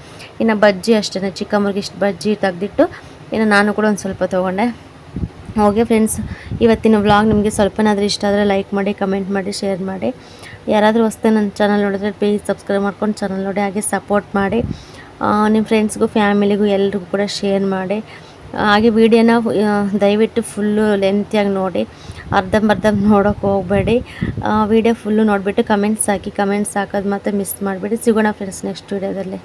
ಇನ್ನು ಬಜ್ಜಿ ಅಷ್ಟೇ ಚಿಕ್ಕಮ್ಮರಿಗೆ ಇಷ್ಟು ಬಜ್ಜಿ ತೆಗೆದಿಟ್ಟು ಇನ್ನು ನಾನು ಕೂಡ ಒಂದು ಸ್ವಲ್ಪ ತೊಗೊಂಡೆ. ಓಕೆ ಫ್ರೆಂಡ್ಸ್, ಇವತ್ತಿನ ವ್ಲಾಗ್ ನಿಮಗೆ ಸ್ವಲ್ಪನಾದರೂ ಇಷ್ಟ ಆದರೆ ಲೈಕ್ ಮಾಡಿ, ಕಮೆಂಟ್ ಮಾಡಿ, ಶೇರ್ ಮಾಡಿ. ಯಾರಾದರೂ ಹೊಸ್ತೆ ನನ್ನ ಚಾನಲ್ ನೋಡಿದ್ರೆ ಪ್ಲೀಸ್ ಸಬ್ಸ್ಕ್ರೈಬ್ ಮಾಡ್ಕೊಂಡು ಚಾನಲ್ ನೋಡಿ ಹಾಗೆ ಸಪೋರ್ಟ್ ಮಾಡಿ. ನಿಮ್ಮ ಫ್ರೆಂಡ್ಸ್ಗೂ ಫ್ಯಾಮಿಲಿಗೂ ಎಲ್ರಿಗೂ ಕೂಡ ಶೇರ್ ಮಾಡಿ. ಹಾಗೆ ವೀಡಿಯೋನ ದಯವಿಟ್ಟು ಫುಲ್ಲು ಲೆಂತಿಯಾಗಿ ನೋಡಿ. ಅರ್ಧಂಬರ್ಧ ನೋಡೋಕೆ ಹೋಗಬೇಡಿ. ವಿಡಿಯೋ ಫುಲ್ಲು ನೋಡಿಬಿಟ್ಟು ಕಮೆಂಟ್ಸ್ ಹಾಕಿ ಕಮೆಂಟ್ಸ್ ಹಾಕೋದು ಮಾತ್ರ ಮಿಸ್ ಮಾಡಿಬಿಡಿ. ಸಿಗೋಣ ಫ್ರೆಂಡ್ಸ್ ನೆಕ್ಸ್ಟ್ ವೀಡಿಯೋದಲ್ಲಿ